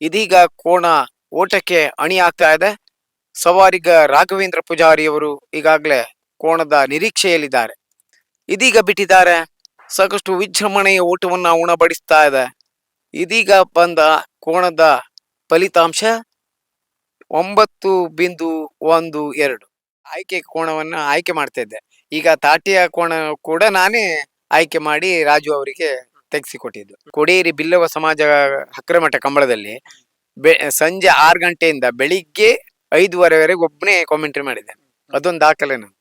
ಇದೀಗ ಕೋಣ ಓಟಕ್ಕೆ ಅಣಿ ಆಗ್ತಾ ಇದೆ. ಸವಾರಿಗ ರಾಘವೇಂದ್ರ ಪೂಜಾರಿ ಅವರು ಈಗಾಗಲೇ ಕೋಣದ ನಿರೀಕ್ಷೆಯಲ್ಲಿದ್ದಾರೆ. ಇದೀಗ ಬಿಟ್ಟಿದ್ದಾರೆ. ಸಾಕಷ್ಟು ವಿಜೃಂಭಣೆಯ ಓಟವನ್ನ ಉಣಬಡಿಸ್ತಾ ಇದೆ. ಇದೀಗ ಬಂದ ಕೋಣದ ಫಲಿತಾಂಶ ಒಂಬತ್ತು ಬಿಂದು ಒಂದು ಎರಡು. ಆಯ್ಕೆ ಕೋಣವನ್ನು ಆಯ್ಕೆ ಮಾಡ್ತಾ ಇದ್ದೆ. ಈಗ ತಾಟಿಯ ಕೋಣ ಕೂಡ ನಾನೇ ಆಯ್ಕೆ ಮಾಡಿ ರಾಜು ಅವರಿಗೆ ತೆಗೆಸಿಕೊಟ್ಟಿದ್ದು ಕೊಡೇರಿ ಬಿಲ್ಲವ ಸಮಾಜ ಹಕ್ರಮಠ ಕಂಬಳದಲ್ಲಿ ಬೆ ಸಂಜೆ ಆರು ಗಂಟೆಯಿಂದ ಬೆಳಿಗ್ಗೆ ಐದುವರೆವರೆಗೆ ಒಬ್ಬನೇ ಕಾಮೆಂಟ್ರಿ ಮಾಡಿದ್ದೆ ಅದೊಂದು ದಾಖಲೆ ನಾನು.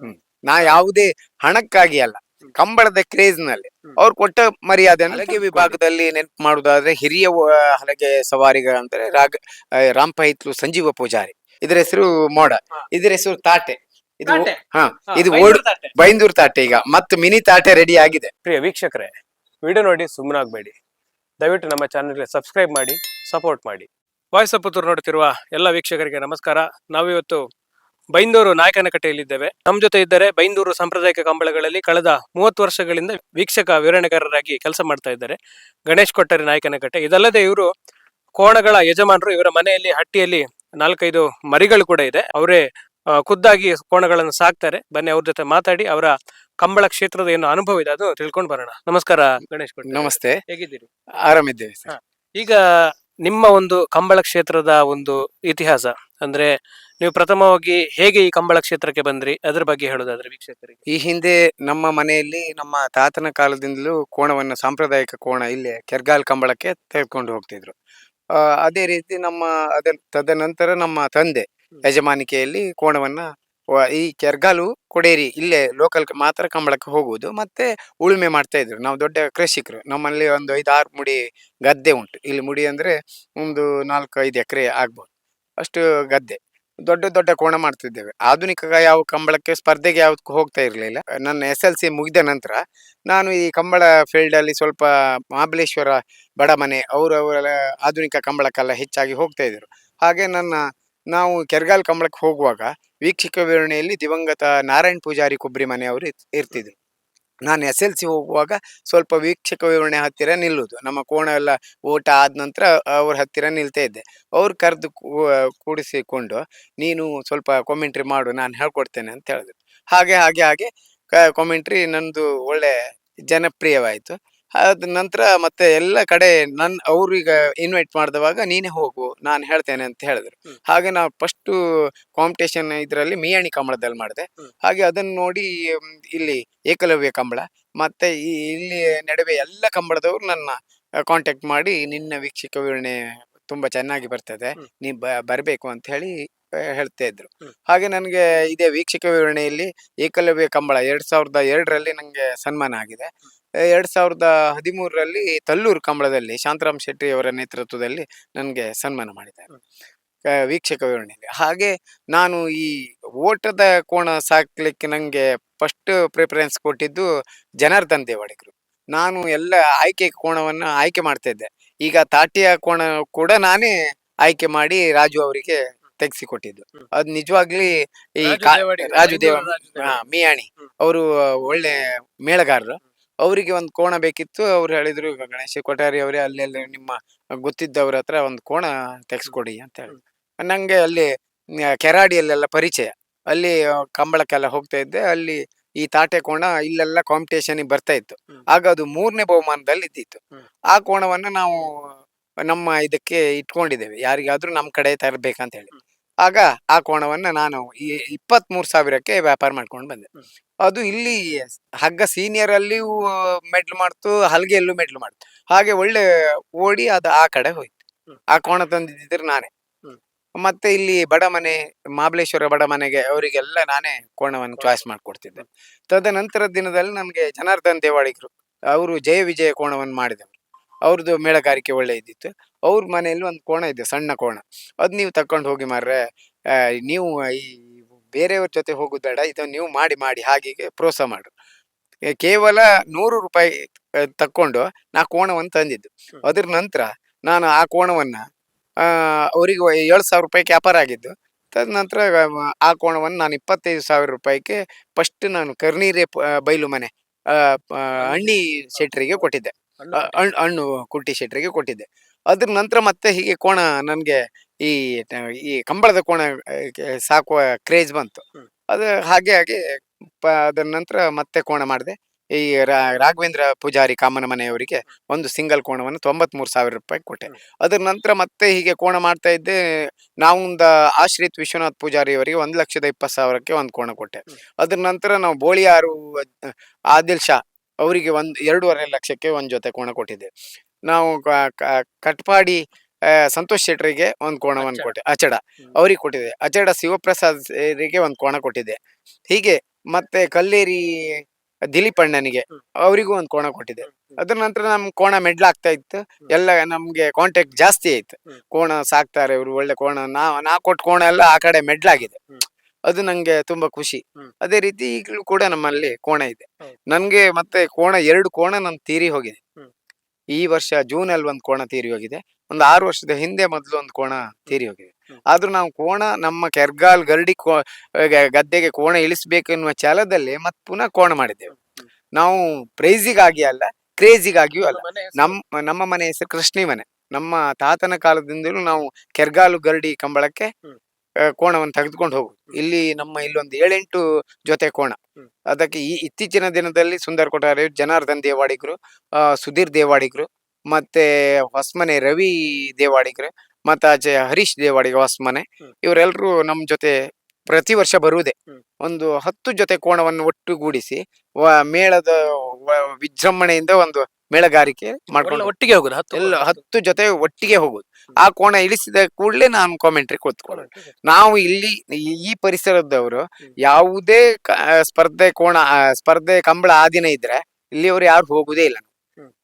ಹ್ಮ್. ನಾ ಯಾವುದೇ ಹಣಕ್ಕಾಗಿ ಅಲ್ಲ ಕಂಬಳದ ಕ್ರೇಜ್ನಲ್ಲಿ. ಅವ್ರು ಕೊಟ್ಟ ಮರ್ಯಾದೆ ಹಲಗೆ ವಿಭಾಗದಲ್ಲಿ ನೆನಪು ಮಾಡುವುದಾದ್ರೆ ಹಿರಿಯ ವ- ಹಲಗೆ ಸವಾರಿಗ ಅಂದ್ರೆ ರಾಗ ಆ, ರಾಂಪೈತ್ಲು ಸಂಜೀವ ಪೂಜಾರಿ. ಇದ್ರ ಹೆಸರು ಮೋಡ ಇದ್ರ ಹೆಸರು ತಾಟೆ. ಇದು ತಾಟೆ? ಹಾ ಇದು ತಾಟೆ. ಬೈಂದೂರ್ ತಾಟೆ ಈಗ. ಮತ್ತು ಮಿನಿ ತಾಟೆ ರೆಡಿ ಆಗಿದೆ. ಪ್ರಿಯ ವೀಕ್ಷಕರೇ ವಿಡಿಯೋ ನೋಡಿ ಸುಮ್ಮನಾಗಬೇಡಿ ದಯವಿಟ್ಟು ನಮ್ಮ ಚಾನಲ್ಗೆ ಸಬ್ಸ್ಕ್ರೈಬ್ ಮಾಡಿ, ಸಪೋರ್ಟ್ ಮಾಡಿ. ವಾಯ್ಸ್ ಪುತ್ತೂರು ನೋಡುತ್ತಿರುವ ಎಲ್ಲ ವೀಕ್ಷಕರಿಗೆ ನಮಸ್ಕಾರ. ನಾವಿವತ್ತು ಬೈಂದೂರು ನಾಯಕನಕಟ್ಟೆಯಲ್ಲಿದ್ದೇವೆ. ನಮ್ಮ ಜೊತೆ ಇದ್ದರೆ ಬೈಂದೂರು ಸಾಂಪ್ರದಾಯಿಕ ಕಂಬಳಗಳಲ್ಲಿ ಕಳೆದ ಮೂವತ್ತು ವರ್ಷಗಳಿಂದ ವೀಕ್ಷಕ ವಿವರಣೆಗಾರರಾಗಿ ಕೆಲಸ ಮಾಡ್ತಾ ಇದ್ದಾರೆ. ಗಣೇಶ್ ಕೊಟ್ಟರಿ ನಾಯಕನಕಟ್ಟೆ. ಇದಲ್ಲದೆ ಇವರು ಕೋಣಗಳ ಯಜಮಾನರು, ಇವರ ಮನೆಯಲ್ಲಿ, ಹಟ್ಟಿಯಲ್ಲಿ ನಾಲ್ಕೈದು ಮರಿಗಳು ಕೂಡ ಇದೆ. ಅವರೇ ಖುದ್ದಾಗಿ ಕೋಣಗಳನ್ನು ಸಾಕ್ತಾರೆ. ಬನ್ನಿ ಅವ್ರ ಜೊತೆ ಮಾತಾಡಿ ಅವರ ಕಂಬಳ ಕ್ಷೇತ್ರದ ಏನು ಅನುಭವ ಇದೆ ಅದು ತಿಳ್ಕೊಂಡು ಬರೋಣ. ನಮಸ್ಕಾರ ಗಣೇಶ್ ಕೊಟ್ಟಿ ನಮಸ್ತೆ. ಹೇಗಿದ್ದೀರಿ? ಆರಾಮಿದ್ದೇವೆ ಸರ್. ಈಗ ನಿಮ್ಮ ಒಂದು ಕಂಬಳ ಕ್ಷೇತ್ರದ ಒಂದು ಇತಿಹಾಸ ಅಂದ್ರೆ ನೀವು ಪ್ರಥಮವಾಗಿ ಹೇಗೆ ಈ ಕಂಬಳ ಕ್ಷೇತ್ರಕ್ಕೆ ಬಂದ್ರಿ? ಅದ್ರ ಬಗ್ಗೆ ಹೇಳೋದಾದ್ರೆ ವೀಕ್ಷಕರಿಗೆ. ಈ ಹಿಂದೆ ನಮ್ಮ ಮನೆಯಲ್ಲಿ ನಮ್ಮ ತಾತನ ಕಾಲದಿಂದಲೂ ಕೋಣವನ್ನು ಸಾಂಪ್ರದಾಯಿಕ ಕೋಣ ಇಲ್ಲಿ ಕೆರ್ಗಾಲ್ ಕಂಬಳಕ್ಕೆ ತೆಗೆದುಕೊಂಡು ಹೋಗ್ತಿದ್ರು. ಆ, ಅದೇ ರೀತಿ ನಮ್ಮ ಅದ ತದನಂತರ ನಮ್ಮ ತಂದೆ ಯಜಮಾನಿಕೆಯಲ್ಲಿ ಕೋಣವನ್ನ ವ- ಈ ಕೆರ್ಗಾಲು ಕೊಡೇರಿ ಇಲ್ಲೇ ಲೋಕಲ್ ಮಾತ್ರ ಕಂಬಳಕ್ಕೆ ಹೋಗುವುದು. ಮತ್ತೆ ಉಳುಮೆ ಮಾಡ್ತಾ ಇದ್ರು. ನಾವು ದೊಡ್ಡ ಕೃಷಿಕರು. ನಮ್ಮಲ್ಲಿ ಒಂದು ಐದು ಆರು ಮುಡಿ ಗದ್ದೆ ಉಂಟು. ಇಲ್ಲಿ ಮುಡಿ ಅಂದ್ರೆ ಒಂದು ನಾಲ್ಕು, ಐದು ಎಕರೆ ಆಗ್ಬೋದು. ಅಷ್ಟು ಗದ್ದೆ. ದೊಡ್ಡ ದೊಡ್ಡ ಕೋಣ ಮಾಡ್ತಿದ್ದೇವೆ. ಆಧುನಿಕ ಯಾವ ಕಂಬಳಕ್ಕೆ ಸ್ಪರ್ಧೆಗೆ ಯಾವ್ದಕ್ಕೂ ಹೋಗ್ತಾ ಇರಲಿಲ್ಲ. ನನ್ನ ಎಸ್ ಎಲ್ ಸಿ ಮುಗಿದ ನಂತರ ನಾನು ಈ ಕಂಬಳ ಫೀಲ್ಡ್ ಅಲ್ಲಿ ಸ್ವಲ್ಪ ಮಹಾಬಲೇಶ್ವರ ಬಡಮನೆ ಅವರವರ ಅವರ ಆಧುನಿಕ ಕಂಬಳಕ್ಕೆಲ್ಲ ಹೆಚ್ಚಾಗಿ ಹೋಗ್ತಾ ಇದ್ರು ಹಾಗೆ ನನ್ನ ನಾವು ಕೆರ್ಗಾಲ್ ಕಂಬಳಕ್ಕೆ ಹೋಗುವಾಗ ವೀಕ್ಷಕ ವಿವರಣೆಯಲ್ಲಿ ದಿವಂಗತ ನಾರಾಯಣ್ ಪೂಜಾರಿ ಕೊಬ್ಬರಿ ಮನೆಯವರು ಇರ್- ಇರ್ತಿದ್ರು. ನಾನು ಎಸ್ ಎಲ್ ಸಿ ಹೋಗುವಾಗ ಸ್ವಲ್ಪ ವೀಕ್ಷಕ ವಿವರಣೆ ಹತ್ತಿರ ನಿಲ್ಲುವುದು. ನಮ್ಮ ಕೋಣ ಎಲ್ಲ ಓಟ ಆದ ನಂತರ ಅವ್ರ ಹತ್ತಿರ ನಿಲ್ತಾ ಇದ್ದೆ. ಅವ್ರು ಕರೆದು ಕೂಡಿಸಿಕೊಂಡು ನೀನು ಸ್ವಲ್ಪ ಕಾಮೆಂಟ್ರಿ ಮಾಡು, ನಾನು ಹೇಳ್ಕೊಡ್ತೇನೆ ಅಂತ ಹೇಳಿದ್ರು. ಹಾಗೆ ಹಾಗೆ ಹಾಗೆ ಕಾಮೆಂಟ್ರಿ ನಂದು ಒಳ್ಳೆ ಜನಪ್ರಿಯವಾಯಿತು. ಅದ ನಂತರ ಮತ್ತೆ ಎಲ್ಲ ಕಡೆ ನನ್ ಅವ್ರಿಗ ಇನ್ವೈಟ್ ಮಾಡಿದವಾಗ ನೀನೇ ಹೋಗು ನಾನು ಹೇಳ್ತೇನೆ ಅಂತ ಹೇಳಿದ್ರು. ಹಾಗೆ ನಾ ಫಸ್ಟ್ ಕಾಂಪಿಟೇಷನ್ ಇದರಲ್ಲಿ ಮಿಯಾಣಿ ಕಂಬಳದಲ್ಲಿ ಮಾಡಿದೆ. ಹಾಗೆ ಅದನ್ನ ನೋಡಿ ಇಲ್ಲಿ ಏಕಲವ್ಯ ಕಂಬಳ ಮತ್ತೆ ಈ ಇಲ್ಲಿ ನಡುವೆ ಎಲ್ಲ ಕಂಬಳದವರು ನನ್ನ ಕಾಂಟ್ಯಾಕ್ಟ್ ಮಾಡಿ ನಿನ್ನ ವೀಕ್ಷಕ ವಿವರಣೆ ತುಂಬಾ ಚೆನ್ನಾಗಿ ಬರ್ತದೆ. ನೀ ಬರಬೇಕು ಅಂತ ಹೇಳಿ ಹೇಳ್ತಾ ಇದ್ರು. ಹಾಗೆ ನನಗೆ ಇದೇ ವೀಕ್ಷಕ ವಿವರಣೆಯಲ್ಲಿ ಏಕಲವ್ಯ ಕಂಬಳ ಎರಡ್ ಸಾವಿರದ ಎರಡರಲ್ಲಿ ನನಗೆ ಸನ್ಮಾನ ಆಗಿದೆ. ಎರಡ್ ಸಾವಿರದ ಹದಿಮೂರರಲ್ಲಿ ತಲ್ಲೂರು ಕಂಬಳದಲ್ಲಿ ಶಾಂತರಾಮ್ ಶೆಟ್ಟಿ ಅವರ ನೇತೃತ್ವದಲ್ಲಿ ನನಗೆ ಸನ್ಮಾನ ಮಾಡಿದ್ದಾರೆ. ವೀಕ್ಷಕ ವಿವರಣೆಯಲ್ಲಿ ಹಾಗೆ ನಾನು ಈ ಓಟದ ಕೋಣ ಸಾಕ್ಲಿಕ್ಕೆ ನನಗೆ ಫಸ್ಟ್ ಪ್ರಿಫರೆನ್ಸ್ ಕೊಟ್ಟಿದ್ದು ಜನಾರ್ದನ್ ದೇವಾಡಿಗರು. ನಾನು ಎಲ್ಲ ಆಯ್ಕೆ ಕೋಣವನ್ನು ಆಯ್ಕೆ ಮಾಡ್ತಾ ಇದ್ದೆ. ಈಗ ತಾಟಿಯ ಕೋಣ ಕೂಡ ನಾನೇ ಆಯ್ಕೆ ಮಾಡಿ ರಾಜು ಅವರಿಗೆ ತೆಗೆಸಿಕೊಟ್ಟಿದ್ದು. ಅದ್ ಅದು ನಿಜವಾಗ್ಲಿ ಈ ರಾಜು ದೇವ ಮಿಯಾಣಿ. ಅವರು ಒಳ್ಳೆ ಮೇಳಗಾರರು. ಅವರಿಗೆ ಒಂದು ಕೋಣ ಬೇಕಿತ್ತು ಅವ್ರು ಹೇಳಿದ್ರು "ಈಗ ಗಣೇಶ ಕೊಠಾರಿ ಅವರೇ ಅಲ್ಲೆಲ್ಲ ನಿಮ್ಮ ಗೊತ್ತಿದ್ದವ್ರ ಹತ್ರ ಒಂದು ಕೋಣ ತೆಗೆಸ್ಕೊಡಿ ಅಂತ ಹೇಳಿ ನಂಗೆ ಅಲ್ಲಿ ಕೆರಾಡಿಯಲ್ಲೆಲ್ಲ ಪರಿಚಯ. ಅಲ್ಲಿ ಕಂಬಳಕ್ಕೆಲ್ಲ ಹೋಗ್ತಾ ಇದ್ದೆ. ಅಲ್ಲಿ ಈ ತಾಟೆ ಕೋಣ ಇಲ್ಲೆಲ್ಲ ಕಾಂಪಿಟೇಷನ್ ಬರ್ತಾ ಇತ್ತು. ಆಗ ಅದು ಮೂರನೇ ಬಹುಮಾನದಲ್ಲಿ ಇದ್ದಿತ್ತು. ಆ ಕೋಣವನ್ನ ನಾವು ನಮ್ಮ ಇದಕ್ಕೆ ಇಟ್ಕೊಂಡಿದ್ದೇವೆ. ಯಾರಿಗಾದ್ರೂ ನಮ್ಮ ಕಡೆ ತರಬೇಕಂತ ಹೇಳಿ. ಆಗ ಆ ಕೋಣವನ್ನ ನಾನು ಈ ಇಪ್ಪತ್ತ್ ಮೂರು ಸಾವಿರಕ್ಕೆ ವ್ಯಾಪಾರ ಮಾಡ್ಕೊಂಡು ಬಂದೆ. ಅದು ಇಲ್ಲಿ ಹಗ್ಗ ಸೀನಿಯರ್ ಅಲ್ಲಿಯೂ ಮೆಡ್ಲ್ ಮಾಡ್ತು ಹಲ್ಗೆಯಲ್ಲೂ ಮೆಡ್ಲ್ ಮಾಡ್ತು. ಹಾಗೆ ಒಳ್ಳೆ ಓಡಿ ಅದು ಆ ಕಡೆ ಹೋಯ್ತು. ಆ ಕೋಣ ತಂದಿದ್ದಿದ್ರೆ ನಾನೇ. ಮತ್ತೆ ಇಲ್ಲಿ ಬಡಮನೆ ಮಹಾಬಲೇಶ್ವರ ಬಡಮನೆಗೆ ಅವರಿಗೆಲ್ಲ ನಾನೇ ಕೋಣವನ್ನು ಚಾಯ್ಸ್ ಮಾಡ್ಕೊಡ್ತಿದ್ದೆ. ತದನಂತರ ದಿನದಲ್ಲಿ ನಮಗೆ ಜನಾರ್ದನ್ ದೇವಾಡಿಗರು ಅವರು ಜಯ ವಿಜಯ ಕೋಣವನ್ನು ಮಾಡಿದವರು ಅವ್ರದ್ದು ಮೇಳಗಾರಿಕೆ ಒಳ್ಳೆ ಇದ್ದಿತ್ತು. ಅವ್ರ ಮನೆಯಲ್ಲಿ ಒಂದು ಕೋಣ ಇದೆ ಸಣ್ಣ ಕೋಣ. ಅದು ನೀವು ತಕೊಂಡು ಹೋಗಿ ಮಾರ್ರೆ ನೀವು ಈ ಬೇರೆಯವ್ರ ಜೊತೆ ಹೋಗೋದು ಬೇಡ ಇದನ್ನು ನೀವು ಮಾಡಿ ಮಾಡಿ ಹಾಗೆ ಪ್ರೋತ್ಸಾಹ ಮಾಡು ಕೇವಲ ನೂರು ರೂಪಾಯಿ ತಕ್ಕೊಂಡು ನಾ ಕೋಣವನ್ನು ತಂದಿದ್ದು. ಅದ್ರ ನಂತರ ನಾನು ಆ ಕೋಣವನ್ನ ಅವರಿಗೆ ಏಳು ಸಾವಿರ ರೂಪಾಯಿಗೆ ವ್ಯಾಪಾರ ಆಗಿದ್ದು. ತದನಂತರ ಆ ಕೋಣವನ್ನು ನಾನು ಇಪ್ಪತ್ತೈದು ಸಾವಿರ ರೂಪಾಯಿಗೆ ಫಸ್ಟ್ ನಾನು ಕರ್ನೀರೆ ಬೈಲು ಮನೆ ಅಣ್ಣಿ ಶೆಟ್ರಿಗೆ ಕೊಟ್ಟಿದ್ದೆ. ಹಣ್ಣು ಕುಟ್ಟಿ ಶೆಟ್ರಿಗೆ ಕೊಟ್ಟಿದ್ದೆ. ಅದ್ರ ನಂತರ ಮತ್ತೆ ಹೀಗೆ ಕೋಣ ನನಗೆ ಈ ಈ ಕಂಬಳದ ಕೋಣ ಸಾಕುವ ಕ್ರೇಜ್ ಬಂತು. ಅದ ಹಾಗೆ ಹಾಗೆ ಪ- ಅದರ ನಂತರ ಮತ್ತೆ ಕೋಣ ಮಾಡಿದೆ. ಈ ರಾಘವೇಂದ್ರ ಪೂಜಾರಿ ಕಾಮನ ಮನೆಯವರಿಗೆ ಒಂದು ಸಿಂಗಲ್ ಕೋಣವನ್ನು ತೊಂಬತ್ಮೂರು ಸಾವಿರ ರೂಪಾಯಿ ಕೊಟ್ಟೆ. ಅದ್ರ ನಂತರ ಮತ್ತೆ ಹೀಗೆ ಕೋಣ ಮಾಡ್ತಾ ಇದ್ದೆ ನಾವೊಂದು ಆಶ್ರಿತ್ ವಿಶ್ವನಾಥ್ ಪೂಜಾರಿ ಅವರಿಗೆ ಒಂದು ಲಕ್ಷದ ಇಪ್ಪತ್ತು ಸಾವಿರಕ್ಕೆ ಒಂದು ಕೋಣ ಕೊಟ್ಟೆ. ಅದ್ರ ನಂತರ ನಾವು ಬೋಳಿಯಾರು ಆದಿಲ್ ಶಾ ಅವರಿಗೆ ಒಂದು ಎರಡೂವರೆ ಲಕ್ಷಕ್ಕೆ ಒಂದು ಜೊತೆ ಕೋಣ ಕೊಟ್ಟಿದ್ದೆ. ನಾವು ಕ- ಕ- ಕಟ್ಪಾಡಿ ಆ, ಸಂತೋಷ್ ಶೆಟ್ರಿಗೆ ಒಂದು ಕೋಣವನ್ನು ಅಚ್ಚಡ. ಕೊಟ್ಟೆ ಅಚಡ ಹ್ಮ್. ಅವರಿಗೆ ಕೊಟ್ಟಿದೆ ಅಚಡ ಶಿವಪ್ರಸಾದ್ ಅವರಿಗೆ ಒಂದು ಕೋಣ ಕೊಟ್ಟಿದೆ ಹೀಗೆ ಮತ್ತೆ ಕಲ್ಲೇರಿ ದಿಲೀಪ್ ಅಣ್ಣನಿಗೆ ಹ್ಮ್. ಅವರಿಗೂ ಒಂದು ಕೋಣ ಕೊಟ್ಟಿದೆ ಅದ್ರ ನಂತರ ನಮ್ ಕೋಣ ಮೆಡ್ಲಾಗ್ತಾ ಇತ್ತು ಎಲ್ಲ ನಮ್ಗೆ ಕಾಂಟ್ಯಾಕ್ಟ್ ಜಾಸ್ತಿ ಆಯ್ತು ಹ್ಮ್. ಕೋಣ ಸಾಕ್ತಾರೆ ಇವರು ಒಳ್ಳೆ ಕೋಣ ನಾ ನಾ ಕೊಟ್ಟ ಕೋಣ ಎಲ್ಲ ಆ ಕಡೆ ಮೆಡ್ಲಾಗಿದೆ ಹ್ಮ್. ಅದು ನಂಗೆ ತುಂಬಾ ಖುಷಿ ಹ್ಮ್. ಅದೇ ರೀತಿ ಈಗಲೂ ಕೂಡ ನಮ್ಮಲ್ಲಿ ಕೋಣ ಇದೆ ಹೌದು. ನನ್ಗೆ ಮತ್ತೆ ಕೋಣ ಎರಡು ಕೋಣ ನನ್ ತೀರಿ ಹೋಗಿದೆ. ಈ ವರ್ಷ ಜೂನ್ ಅಲ್ಲಿ ಒಂದು ಕೋಣ ತೀರಿ ಹೋಗಿದೆ. ಒಂದು ಆರು ವರ್ಷದ ಹಿಂದೆ ಮೊದಲು ಒಂದು ಕೋಣ ತೀರಿ ಹೋಗಿದೆ. ಆದ್ರೂ ನಾವು ಕೋಣ ನಮ್ಮ ಕೆರ್ಗಾಲ್ ಗರಡಿ ಕೋ ಗದ್ದೆಗೆ ಕೋಣ ಇಳಿಸ್ಬೇಕು ಎನ್ನುವ ಛಲದಲ್ಲಿ ಮತ್ ಪುನಃ ಕೋಣ ಮಾಡಿದ್ದೇವೆ. ನಾವು ಪ್ರೈಸಿಗಾಗಿ ಅಲ್ಲ ಕ್ರೇಜಿಗಾಗಿಯೂ ಅಲ್ಲ. ನಮ್ಮ ನಮ್ಮ ಮನೆ ಹೆಸರು ಕೃಷ್ಣಿ ಮನೆ. ನಮ್ಮ ತಾತನ ಕಾಲದಿಂದಲೂ ನಾವು ಕೆರ್ಗಾಲು ಗರಡಿ ಕಂಬಳಕ್ಕೆ ಕೋಣವನ್ನು ತೆಗೆದುಕೊಂಡು ಹೋಗುದು ಇಲ್ಲಿ ನಮ್ಮ ಇಲ್ಲೊಂದು ಏಳೆಂಟು ಜೊತೆ ಕೋಣ. ಅದಕ್ಕೆ ಈ ಇತ್ತೀಚಿನ ದಿನದಲ್ಲಿ ಸುಂದರ್ ಕೊಠಾರಿ ಜನಾರ್ದನ್ ದೇವಾಡಿಗರು ಆ, ಸುಧೀರ್ ದೇವಾಡಿಗರು ಮತ್ತೆ ಹೊಸ್ಮನೆ ರವಿ ದೇವಾಡಿಗರು ಮತ್ತೆ ಆಚೆ ಹರೀಶ್ ದೇವಾಡಿಗ ಹೊಸ್ಮನೆ. ಇವರೆಲ್ಲರೂ ನಮ್ಮ ಜೊತೆ ಪ್ರತಿ ವರ್ಷ ಬರುವುದೇ. ಒಂದು ಹತ್ತು ಜೊತೆ ಕೋಣವನ್ನು ಒಟ್ಟುಗೂಡಿಸಿ ಮೇಳದ ವಿಜೃಂಭಣೆಯಿಂದ ಒಂದು ಮೇಳಗಾರಿಕೆ ಮಾಡ್ಕೊಂಡು ಒಟ್ಟಿಗೆ ಹೋಗುದು ಎಲ್ಲ ಹತ್ತು ಜೊತೆ ಒಟ್ಟಿಗೆ ಹೋಗುದು. ಆ ಕೋಣ ಇಳಿಸಿದ ಕೂಡಲೇ ನಾನು ಕಾಮೆಂಟ್ರಿ ಕೂತ್ಕೊಳ್ಳೋದು ನಾವು ಇಲ್ಲಿ ಈ- ಪರಿಸರದವರು. ಯಾವುದೇ ಸ್ಪರ್ಧೆ ಕೋಣ ಸ್ಪರ್ಧೆ ಕಂಬಳ ಆ ದಿನ ಇದ್ರೆ ಇಲ್ಲಿಯವರು ಯಾರು ಹೋಗುದೇ ಇಲ್ಲ.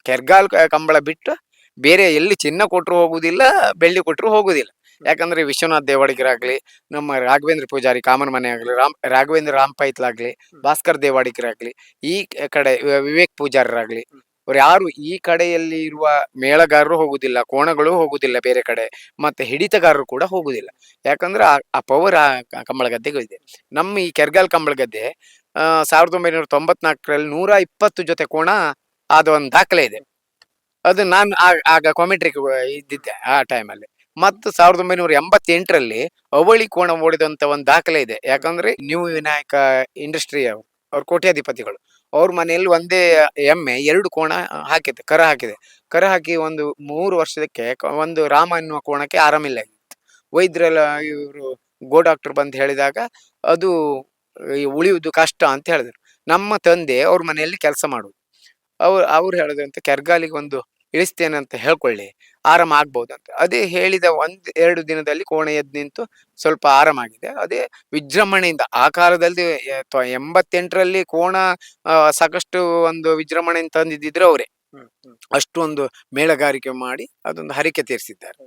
ಕೆರ್ಗಾಲ್ ಕಂಬಳ ಬಿಟ್ಟು ಬೇರೆ ಎಲ್ಲಿ ಚಿನ್ನ ಕೊಟ್ಟರು ಹೋಗುದಿಲ್ಲ ಬೆಳ್ಳಿ ಕೊಟ್ಟರು ಹೋಗುದಿಲ್ಲ ಯಾಕಂದ್ರೆ ವಿಶ್ವನಾಥ್ ದೇವಾಡಿಗರಾಗ್ಲಿ ನಮ್ಮ ರಾಘವೇಂದ್ರ ಪೂಜಾರಿ ಕಾಮನ್ ಮನೆ ಆಗ್ಲಿ ರಾಮ್ ರಾಘವೇಂದ್ರ ರಾಮ್ ಪೈತ್ಲಾಗ್ಲಿ. ಭಾಸ್ಕರ್ ದೇವಾಡಿಗರಾಗ್ಲಿ ಈ ಕಡೆ ವಿವೇಕ್ ಪೂಜಾರರಾಗ್ಲಿ. ಅವ್ರು ಯಾರು ಈ ಕಡೆಯಲ್ಲಿ ಇರುವ ಮೇಳಗಾರರು ಹೋಗುದಿಲ್ಲ, ಕೋಣಗಳು ಹೋಗುದಿಲ್ಲ ಬೇರೆ ಕಡೆ, ಮತ್ತೆ ಹಿಡಿತಗಾರರು ಕೂಡ ಹೋಗುದಿಲ್ಲ. ಯಾಕಂದ್ರೆ ಆ- ಪವರ್ ಆ ಕಂಬಳ ಇದೆ ನಮ್ಮ ಈ ಕೆರ್ಗಾಲ್ ಕಂಬಳ ಗದ್ದೆ ಸಾವಿರದ ಒಂಬೈನೂರ ತೊಂಬತ್ನಾಲ್ಕರಲ್ಲಿ ನೂರ ಇಪ್ಪತ್ತು ಜೊತೆ ಕೋಣ ಆದ ಒಂದು ದಾಖಲೆ ಇದೆ. ಅದು ನಾನು ಆಗ ಕಾಮೆಂಟ್ರಿ ಇದ್ದಿದ್ದೆ ಆ ಟೈಮಲ್ಲಿ ಮತ್ತು ಸಾವಿರದ ಒಂಬೈನೂರ ಎಂಬತ್ತೆಂಟರಲ್ಲಿ ಅವಳಿ ಕೋಣ ಓಡಿದಂತ ಒಂದು ದಾಖಲೆ ಇದೆ. ಯಾಕಂದ್ರೆ ನ್ಯೂ ವಿನಾಯಕ ಇಂಡಸ್ಟ್ರಿ ಅವರು ಅವ್ರ ಕೋಟ್ಯಾಧಿಪತಿಗಳು. ಅವ್ರ ಮನೆಯಲ್ಲಿ ಒಂದೇ ಎಮ್ಮೆ, ಎರಡು ಕೋಣ ಹಾಕಿದೆ ಕರ ಹಾಕಿದೆ ಕರ ಹಾಕಿ ಒಂದು ಮೂರು ವರ್ಷಕ್ಕೆ ಒಂದು ರಾಮ ಎನ್ನುವ ಕೋಣಕ್ಕೆ ಆರಾಮಿಲ್ಲ ಆಗಿತ್ತು ವೈದ್ಯರೆಲ್ಲ ಇವರು ಗೋ ಡಾಕ್ಟರ್ ಬಂದು ಹೇಳಿದಾಗ ಅದು ಉಳಿಯುವುದು ಕಷ್ಟ ಅಂತ ಹೇಳಿದ್ರು. ನಮ್ಮ ತಂದೆ ಅವ್ರ ಮನೆಯಲ್ಲಿ ಕೆಲಸ ಮಾಡುವುದು. ಅವ್ರು ಅವ್ರು ಹೇಳಿದ್ರಂತೆ ಕೆರ್ಗಾಲಿಗೆ ಒಂದು ಇಳಿಸ್ತೇನೆ ಅಂತ ಹೇಳ್ಕೊಳ್ಳಿ. ಆರಾಮ ಆಗ್ಬಹುದಂತ ಅಂತ ಅದೇ ಹೇಳಿದ ಒಂದ್ ಎರಡು ದಿನದಲ್ಲಿ ಕೋಣೆ ಎದ್ದು ನಿಂತು ಸ್ವಲ್ಪ ಆರಾಮಾಗಿದೆ ಅದೇ ವಿಜೃಂಭಣೆಯಿಂದ ಆ ಕಾಲದಲ್ಲಿ ಎಂಬತ್ತೆಂಟರಲ್ಲಿ ಕೋಣ ಸಾಕಷ್ಟು ಒಂದು ವಿಜೃಂಭಣೆಯಿಂದ ತಂದಿದ್ದಿದ್ರೆ ಅವರೇ. ಒಂದು ಮೇಳಗಾರಿಕೆ ಮಾಡಿ ಅದೊಂದು ಹರಿಕೆ ತೀರಿಸಿದ್ದಾರೆ.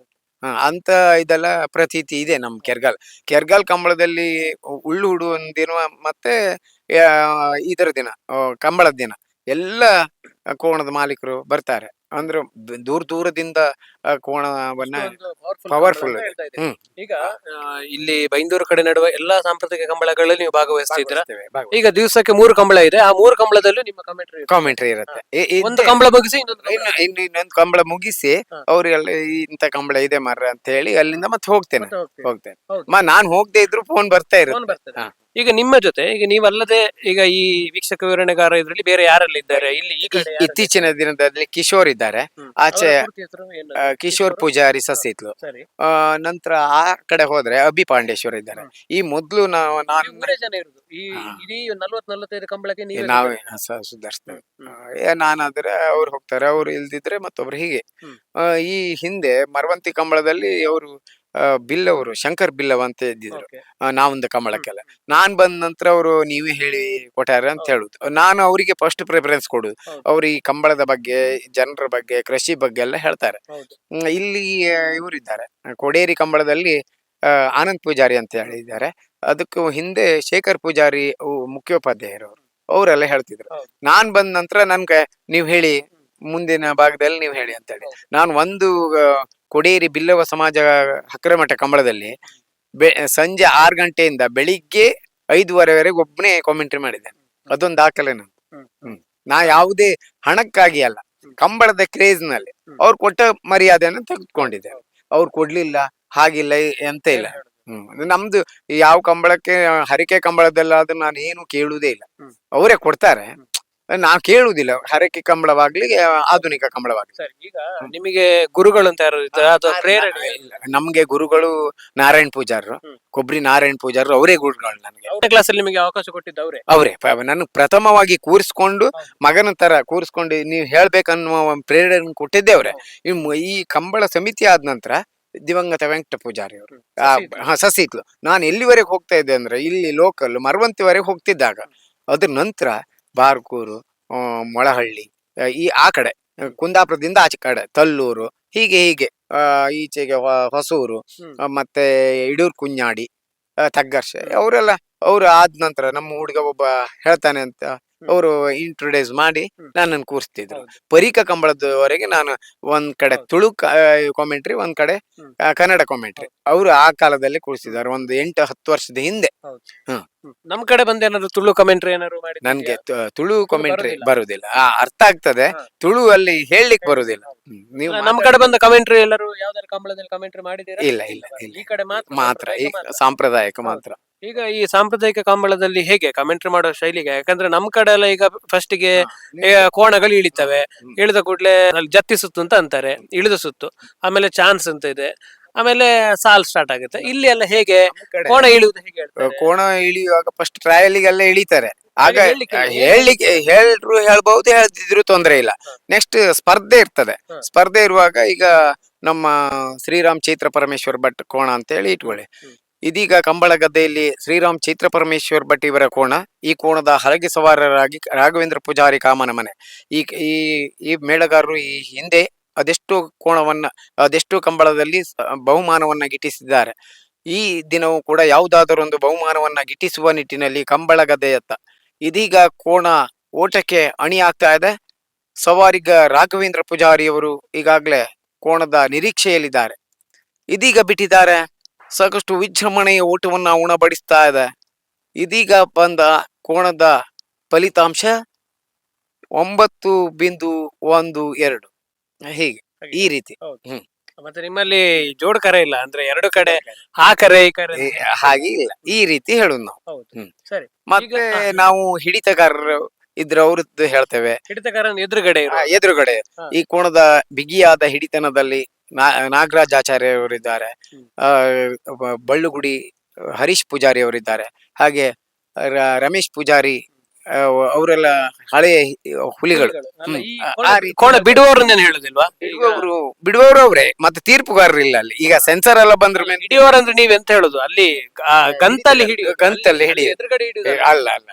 ಹ, ಅಂತ ಇದೆಲ್ಲ ಪ್ರತೀತಿ ಇದೆ ನಮ್ ಕೆರ್ಗಾಲ್. ಕೆರ್ಗಾಲ್ ಕಂಬಳದಲ್ಲಿ ಉಳ್ಳು ಹುಡು ದಿನ ಮತ್ತೆ ಇದರ ದಿನ ಕಂಬಳದ ದಿನ. ಎಲ್ಲ ಕೋಣದ ಮಾಲೀಕರು ಬರ್ತಾರೆ. ಅಂದ್ರೆ ದೂರ ದೂರದಿಂದ ಕೋಣವನ್ನ ಪವರ್ಫುಲ್. ಹ್ಮ್. ಈಗ ಆ, ಇಲ್ಲಿ ಬೈಂದೂರು ಕಡೆ ನಡುವ ಎಲ್ಲಾ ಸಾಂಪ್ರದಾಯಿಕ ಕಂಬಳಗಳಲ್ಲಿ ನೀವು ಭಾಗವಹಿಸ್ತೇವೆ. ಈಗ ದಿವಸಕ್ಕೆ ಮೂರು ಕಂಬಳ ಇದೆ ಆ ಮೂರು ಕಂಬಳದಲ್ಲೂ ನಿಮ್ಮ ಕಮೆಂಟ್ರಿ ಕಾಮೆಂಟ್ರಿ ಇರುತ್ತೆ ಇ- ಇದ್ದೇ- ಒಂದು ಕಂಬಳ ಮುಗಿಸಿ ಇನ್ನೊಂದು ಕಂಬಳ. ಇನ್ನು ಇನ್ನು ಇನ್ನೊಂದು ಕಂಬಳ ಮುಗಿಸಿ. ಅವ್ರಿಗೆಲ್ಲ ಇಂತ ಕಂಬಳ ಇದೆ ಮರ್ರ ಅಂತ ಹೇಳಿ ಅಲ್ಲಿಂದ ಮತ್ತೆ ಹೋಗ್ತೇನೆ ಮತ್ತೆ ಹೋಗ್ತೀರಿ. ಹೋಗ್ತೇನೆ ಹೌದು. ಮ ನಾನ್ ಹೋಗದೆ ಇದ್ರು ಫೋನ್ ಬರ್ತಾ ಫೋನ್ ಇರುತ್ತೆ ಬರ್ತದೆ ಹಾ. ಈಗ ನಿಮ್ಮ ಜೊತೆ ಈಗ ನೀವಲ್ಲದೆ ಈಗ ಈ ವೀಕ್ಷಕ ವಿವರಣೆಗಾರ ಇದ್ರಲ್ಲಿ ಬೇರೆ ಯಾರೆಲ್ಲ ಇದ್ದಾರೆ ಇಲ್ಲಿ ಈ ಕಡೆ ಇ- ಯಾರೆಲ್ಲ ಇತ್ತೀಚಿನ ದಿನದಲ್ಲಿ ಕಿಶೋರ್ ಇದ್ದಾರೆ ಹ್ಮ್. ಆಚೆ ಅವರ ಪೂರ್ತಿ ಹೆಸರು ಏನು? ಆ, ಕಿಶೋರ್ ಪೂಜಾರಿ ಸಸಿತ್ಲು. ಸರಿ. ಆ, ನಂತರ ಆ ಕಡೆ ಹೋದ್ರೆ ಅಭಿ ಪಾಂಡೇಶ್ವರ ಇದ್ದಾರೆ. ಈ ಮೊದ್ಲು ನಾವು ನೀವು ನಾನು ಮೂರೇ ಜನ ಇರುದು. ಈ ಹಾ. ಇಡೀ ನಲ್ವತ್ ನಲ್ವತ್ತೈದು ಕಂಬಳಕ್ಕೆ ನೀವೇ ನಾವೇ ಸ- ಸುಧಾರಿಸ್ತೇವೆ. ಆ, ನಾನಾದ್ರೆ ಅವ್ರು ಹೋಗ್ತಾರೆ ಅವ್ರು ಇಲ್ದಿದ್ರೆ ಮತ್ತೊಬ್ರು ಹೀಗೆ. ಹ್ಮ್. ಆ, ಈ ಹಿಂದೆ ಮರವಂತಿ ಕಂಬಳದಲ್ಲಿ ಅವರು ಬಿಲ್ ಅವರು ಶಂಕರ್ ಬಿಲ್ಲವ್ ಅಂತ ಇದ್ದಿದ್ರು. Okay. ಆ, ನಾವೊಂದು ಕಮಳಕ್ಕೆಲ್ಲ ನಾನ್ ಬಂದ ನಂತರ ಅವರು ನೀವೇ ಹೇಳಿ ಕೊಟ್ಟಾರ ಅಂತ ಹೇಳುದು. ನಾನು ಅವರಿಗೆ ಫಸ್ಟ್ ಪ್ರಿಫರೆನ್ಸ್ ಕೊಡುದು. ಹೌದು. ಅವ್ರು ಈ ಕಂಬಳದ ಬಗ್ಗೆ ಜನರ ಬಗ್ಗೆ ಕೃಷಿ ಬಗ್ಗೆ ಎಲ್ಲ ಹೇಳ್ತಾರೆ. ಹೌದು. ಹ್ಮ್, ಇಲ್ಲಿ ಇವರಿದ್ದಾರೆ ಕೊಡೇರಿ ಕಂಬಳದಲ್ಲಿ ಆ, ಆನಂದ್ ಪೂಜಾರಿ ಅಂತ ಹೇಳಿದ್ದಾರೆ ಅದಕ್ಕೂ ಹಿಂದೆ ಶೇಖರ್ ಪೂಜಾರಿ ಅವು ಮುಖ್ಯೋಪಾಧ್ಯಾಯರು ಅವರು. ಅವರೆಲ್ಲ ಹೇಳ್ತಿದ್ರು. ಹೌದು. ನಾನ್ ಬಂದ ನಂತರ ನನ್ಗೆ ನೀವ್ ಹೇಳಿ ಮುಂದಿನ ಭಾಗದಲ್ಲಿ ನೀವು ಹೇಳಿ ಅಂತ ಹೇಳಿ. ನಾನು ಒಂದು ಆ, ಕೊಡೇರಿ ಬಿಲ್ಲವ ಸಮಾಜ ಹಕ್ರಮಠ ಕಂಬಳದಲ್ಲಿ ಬೆ ಸಂಜೆ ಆರು ಗಂಟೆಯಿಂದ ಬೆಳಿಗ್ಗೆ ಐದುವರೆವರೆಗೆ ಒಬ್ಬನೇ ಕಾಮೆಂಟ್ರಿ ಮಾಡಿದೆ. ಅದೊಂದು ದಾಖಲೆ ನಾನು ಹ್ಮ್. ನಾ ಯಾವುದೇ ಹಣಕ್ಕಾಗಿ ಅಲ್ಲ ಕಂಬಳದ ಕ್ರೇಜ್ನಲ್ಲಿ. ಅವ್ರು ಕೊಟ್ಟ ಮರ್ಯಾದೆಯನ್ನು ತೆಗೆದುಕೊಂಡಿದ್ದೆ. ಅವ್ರು ಕೊಡ್ಲಿಲ್ಲ ಹಾಗಿಲ್ಲ ಎಂತ ಇಲ್ಲ. ಹ್ಮ್. ಅದು ನಮ್ದು ಯಾವ ಕಂಬಳಕ್ಕೆ ಹರಿಕೆ ಕಂಬಳದಲ್ಲಾದ್ರೂ ನಾನು ಏನು ಕೇಳುವುದೇ ಇಲ್ಲ ಅವರೇ ಕೊಡ್ತಾರೆ. ನಾನು ಕೇಳುವುದಿಲ್ಲ ಹರಕೆ ಕಂಬಳವಾಗ್ಲಿ ಆಧುನಿಕ ಕಂಬಳವಾಗ್ಲಿ. ಸರಿ ಈಗ ನಿಮಗೆ ಗುರುಗಳು ಅಂತ ಯಾರು ಇದ್ದಾರೆ? ಅಥವಾ ಪ್ರೇರಣೆ ಇಲ್ಲ. ನಮ್ಗೆ ಗುರುಗಳು ನಾರಾಯಣ್ ಪೂಜಾರರು. ಕೊಬ್ಬರಿ ನಾರಾಯಣ್ ಪೂಜಾರರು ಅವರೇ ಗುರುಗಳು ನನಗೆ. ಕ್ಲಾಸ್ ಅಲ್ಲಿ ನಿಮಗೆ ಅವಕಾಶ ಕೊಟ್ಟಿದ್ದು ಅವರೇ? ಅವರೇ. ನನಗೆ ಪ್ರಥಮವಾಗಿ ಕೂರಿಸ್ಕೊಂಡು ಮಗನ ತರ ಕೂರಿಸ್ಕೊಂಡು ನೀವು ಹೇಳ್ಬೇಕನ್ನುವ ಒಂದು ಪ್ರೇರಣೆ ಕೊಟ್ಟಿದ್ದೆ ಅವರೇ. ಈ ಈ ಕಂಬಳ ಸಮಿತಿ ಆದ ನಂತರ ದಿವಂಗತ ವೆಂಕಟ ಪೂಜಾರಿ ಅವರು. ಹಾ ಸಸಿತ್ಲು ನಾನು ಎಲ್ಲಿವರೆಗೆ ಹೋಗ್ತಾ ಇದ್ದೆ ಅಂದ್ರೆ ಇಲ್ಲಿ ಲೋಕಲ್ ಮರವಂತಿವರೆಗೆ ಹೋಗ್ತಿದ್ದಾಗ ಅದ್ರ ನಂತರ ಬಾರ್ಕೂರು ಮೊಳಹಳ್ಳಿ ಈ ಆ ಕಡೆ ಕುಂದಾಪುರದಿಂದ ಆಚೆ ಕಡೆ ತಲ್ಲೂರು ಹೀಗೆ ಹೀಗೆ ಆ, ಈಚೆಗೆ ಹೊಸೂರು ಮತ್ತೆ ಇಡೂರು ಕುഞ്ഞാಡಿ ಆ, ತಗ್ಗರ್ಷೆ ಅವರೆಲ್ಲ ಅವ್ರು ಆದ ನಂತರ ನಮ್ಮ ಹುಡುಗ ಒಬ್ಬ ಹೇಳ್ತಾನೆ ಅಂತ ಅವರು ಇಂಟ್ರೊಡ್ಯೂಸ್ ಮಾಡಿ ಹ್ಮ್. ನನ್ನನ್ನು ಕೂರಿಸ್ತಿದ್ರು. ಪರೀಕ ಕಂಬಳದವರೆಗೆ ನಾನು ಒಂದ್ ಕಡೆ. ತುಳು ಕಾಮೆಂಟ್ರಿ ಒಂದ್ ಕಡೆ ಕನ್ನಡ ಕಾಮೆಂಟ್ರಿ ಅವರು ಆ ಕಾಲದಲ್ಲಿ ಕೂರಿಸಿದ್ದಾರೆ. ಒಂದು ಎಂಟು ಹತ್ತು ವರ್ಷದ ಹಿಂದೆ. ನಮ್ ಕಡೆ ಬಂದ ಏನಾದ್ರು ತುಳು ಕಮೆಂಟ್ರಿ ಏನಾದ್ರು ಮಾಡಿ ನನ್ಗೆ ತು- ತುಳು ಕಾಮೆಂಟ್ರಿ ಬರುದಿಲ್ಲ. ಆ, ಅರ್ಥ ಆಗ್ತದೆ. ತುಳು ಅಲ್ಲಿ ಹೇಳಲಿಕ್ಕೆ ಬರುದಿಲ್ಲ. ಹ್ಮ್. ನೀವು ನಮ್ ಕಡೆ ಬಂದ ಕಮೆಂಟ್ರಿ ಎಲ್ಲರೂ ಯಾವ್ದಾದ್ರು ಕಂಬಳದಲ್ಲಿ ಕಮೆಂಟ್ರಿ ಮಾಡಿದ್ದೀರಾ? ಇಲ್ಲ ಇಲ್ಲ ಇಲ್ಲ. ಈ ಕಡೆ ಮಾತ್ರ ಮಾತ್ರ. ಈ ಸಾಂಪ್ರದಾಯಿಕ ಮಾತ್ರ. ಈಗ ಈ ಸಾಂಪ್ರದಾಯಿಕ ಕಂಬಳದಲ್ಲಿ ಹೇಗೆ ಕಮೆಂಟ್ರಿ ಮಾಡೋ ಶೈಲಿಗೆ? ಯಾಕಂದ್ರೆ ನಮ್ ಕಡೆ ಎಲ್ಲ ಈಗ ಫಸ್ಟ್ಗೆ ಕೋಣಗಳು ಇಳಿತವೆ. ಇಳಿದ ಕೂಡಲೇ ಅಲ್ಲಿ ಜತ್ತಿ ಸುತ್ತು ಅಂತ ಅಂತಾರೆ. ಇಳಿದ ಸುತ್ತು. ಆಮೇಲೆ ಚಾನ್ಸ್ ಅಂತ ಇದೆ. ಆಮೇಲೆ ಸಾಲ್ ಸ್ಟಾರ್ಟ್ ಆಗುತ್ತೆ. ಇಲ್ಲಿ ಎಲ್ಲ ಹೇಗೆ ಕೋಣ ಇಳಿಯುವುದು ಹೇಗೆ ಹೇಳ್ತಾರೆ? ಕೋಣ ಇಳಿಯುವಾಗ ಫಸ್ಟ್ ಟ್ರಯಲಿಗೆಲ್ಲ ಇಳಿತಾರೆ. ಆಗ ಹೇಳ್ಲಿಕ್ಕೆ ಇಲ್ಲ. ಹೇಳಲಿಕ್ಕೆ ಹೇಳ್ರು ಹೇಳ್ಬಹುದು ಹೇಳ್ತಿದ್ರು ತೊಂದ್ರೆ ಇಲ್ಲ. ನೆಕ್ಸ್ಟ್ ಸ್ಪರ್ಧೆ ಇರ್ತದೆ. ಹ. ಸ್ಪರ್ಧೆ ಇರುವಾಗ ಈಗ ನಮ್ಮ ಶ್ರೀರಾಮ್ ಚೈತ್ರ ಪರಮೇಶ್ವರ್ ಭಟ್ ಕೋಣ ಅಂತ ಹೇಳಿ ಇಟ್ಕೊಳ್ಳಿ. ಇದೀಗ ಕಂಬಳ ಗದ್ದೆಯಲ್ಲಿ ಶ್ರೀರಾಮ್ ಚೈತ್ರ ಪರಮೇಶ್ವರ್ ಭಟ್ ಇವರ ಕೋಣ. ಈ ಕೋಣದ ಹರಗೆ ಸವಾರರಾಗಿ ರಾಘವೇಂದ್ರ ಪೂಜಾರಿ ಕಾಮನ ಮನೆ. ಈ ಈ ಮೇಳಗಾರರು ಈ ಹಿಂದೆ ಅದೆಷ್ಟು ಕೋಣವನ್ನ, ಅದೆಷ್ಟು ಕಂಬಳದಲ್ಲಿ ಬಹುಮಾನವನ್ನ ಗಿಟ್ಟಿಸಿದ್ದಾರೆ. ಈ ದಿನವೂ ಕೂಡ ಯಾವುದಾದರೊಂದು ಬಹುಮಾನವನ್ನ ಗಿಟ್ಟಿಸುವ ನಿಟ್ಟಿನಲ್ಲಿ ಕಂಬಳ ಗದ್ದೆಯತ್ತ. ಇದೀಗ ಕೋಣ ಓಟಕ್ಕೆ ಅಣಿ ಆಗ್ತಾ ಇದೆ. ಸವಾರಿಗ ರಾಘವೇಂದ್ರ ಪೂಜಾರಿಯವರು ಈಗಾಗಲೇ ಕೋಣದ ನಿರೀಕ್ಷೆಯಲ್ಲಿದ್ದಾರೆ. ಇದೀಗ ಬಿಟ್ಟಿದ್ದಾರೆ. ಸಾಕಷ್ಟು ವಿಜೃಂಭಣೆಯ ಓಟವನ್ನ ಉಣಬಡಿಸ್ತಾ ಇದೆ. ಇದೀಗ ಬಂದ ಕೋಣದ ಫಲಿತಾಂಶ ಒಂಬತ್ತು ಬಿಂದು ಒಂದು ಎರಡು. ಹೀಗೆ ಈ ರೀತಿ. ಮತ್ತೆ ನಿಮ್ಮಲ್ಲಿ ಜೋಡ್ ಕರೆ ಇಲ್ಲ ಅಂದ್ರೆ ಎರಡು ಕಡೆ ಆ ಕರೆ ಈ ಕರೆ ಏ, ಹಾಗೆ ಇಲ್ಲ. ಈ ರೀತಿ ಹೇಳುದು ನಾವು. ಹೌದು. ಹ್ಮ್. ಸರಿ. ಮತ್ತೆ ನಾವು ಹಿಡಿತಗಾರರು ಇದ್ರ ಅವ್ರದ್ದು ಹೇಳ್ತೇವೆ. ಹಿಡಿತಗಾರನ ಎದುರುಗಡೆ ಆ, ಎದುರುಗಡೆ. ಹಾ. ಈ ಕೋಣದ ಬಿಗಿಯಾದ ಹಿಡಿತನದಲ್ಲಿ ನಾಗರಾಜ್ ಆಚಾರ್ಯ ಅವರಿದ್ದಾರೆ. ಹ್ಮ್. ಆ, ಬಳ್ಳುಗುಡಿ ಹರೀಶ್ ಪೂಜಾರಿ ಅವರಿದ್ದಾರೆ. ಹಾಗೆ ರಮೇಶ್ ಪೂಜಾರಿ ಅವರೆಲ್ಲ ಹಳೆಯ ಹುಲಿಗಳು. ಕೋಣ- ಹೇಳುದಿಲ್ವಾ? ಬಿಡುವವರು ಬಿಡುವವರು ಅವರೇ ಮತ್ತೆ ತೀರ್ಪುಗಾರರು ಇಲ್ಲ ಅಲ್ಲಿ. ಈಗ ಸೆನ್ಸರ್ ಎಲ್ಲ ಬಂದ್ರ ಮೇಲೆ ಹಿಡಿಯೋರಂದ್ರೆ ನೀವ್ ಎಂತ ಹೇಳುದು? ಅಲ್ಲಿ ಗಂತಲ್ಲಿ ಹಿಡಿ ಗಂತಲ್ಲಿ ಹಿಡಿ ಹಿಡಿಯುದು. ಅಲ್ಲ ಅಲ್ಲ.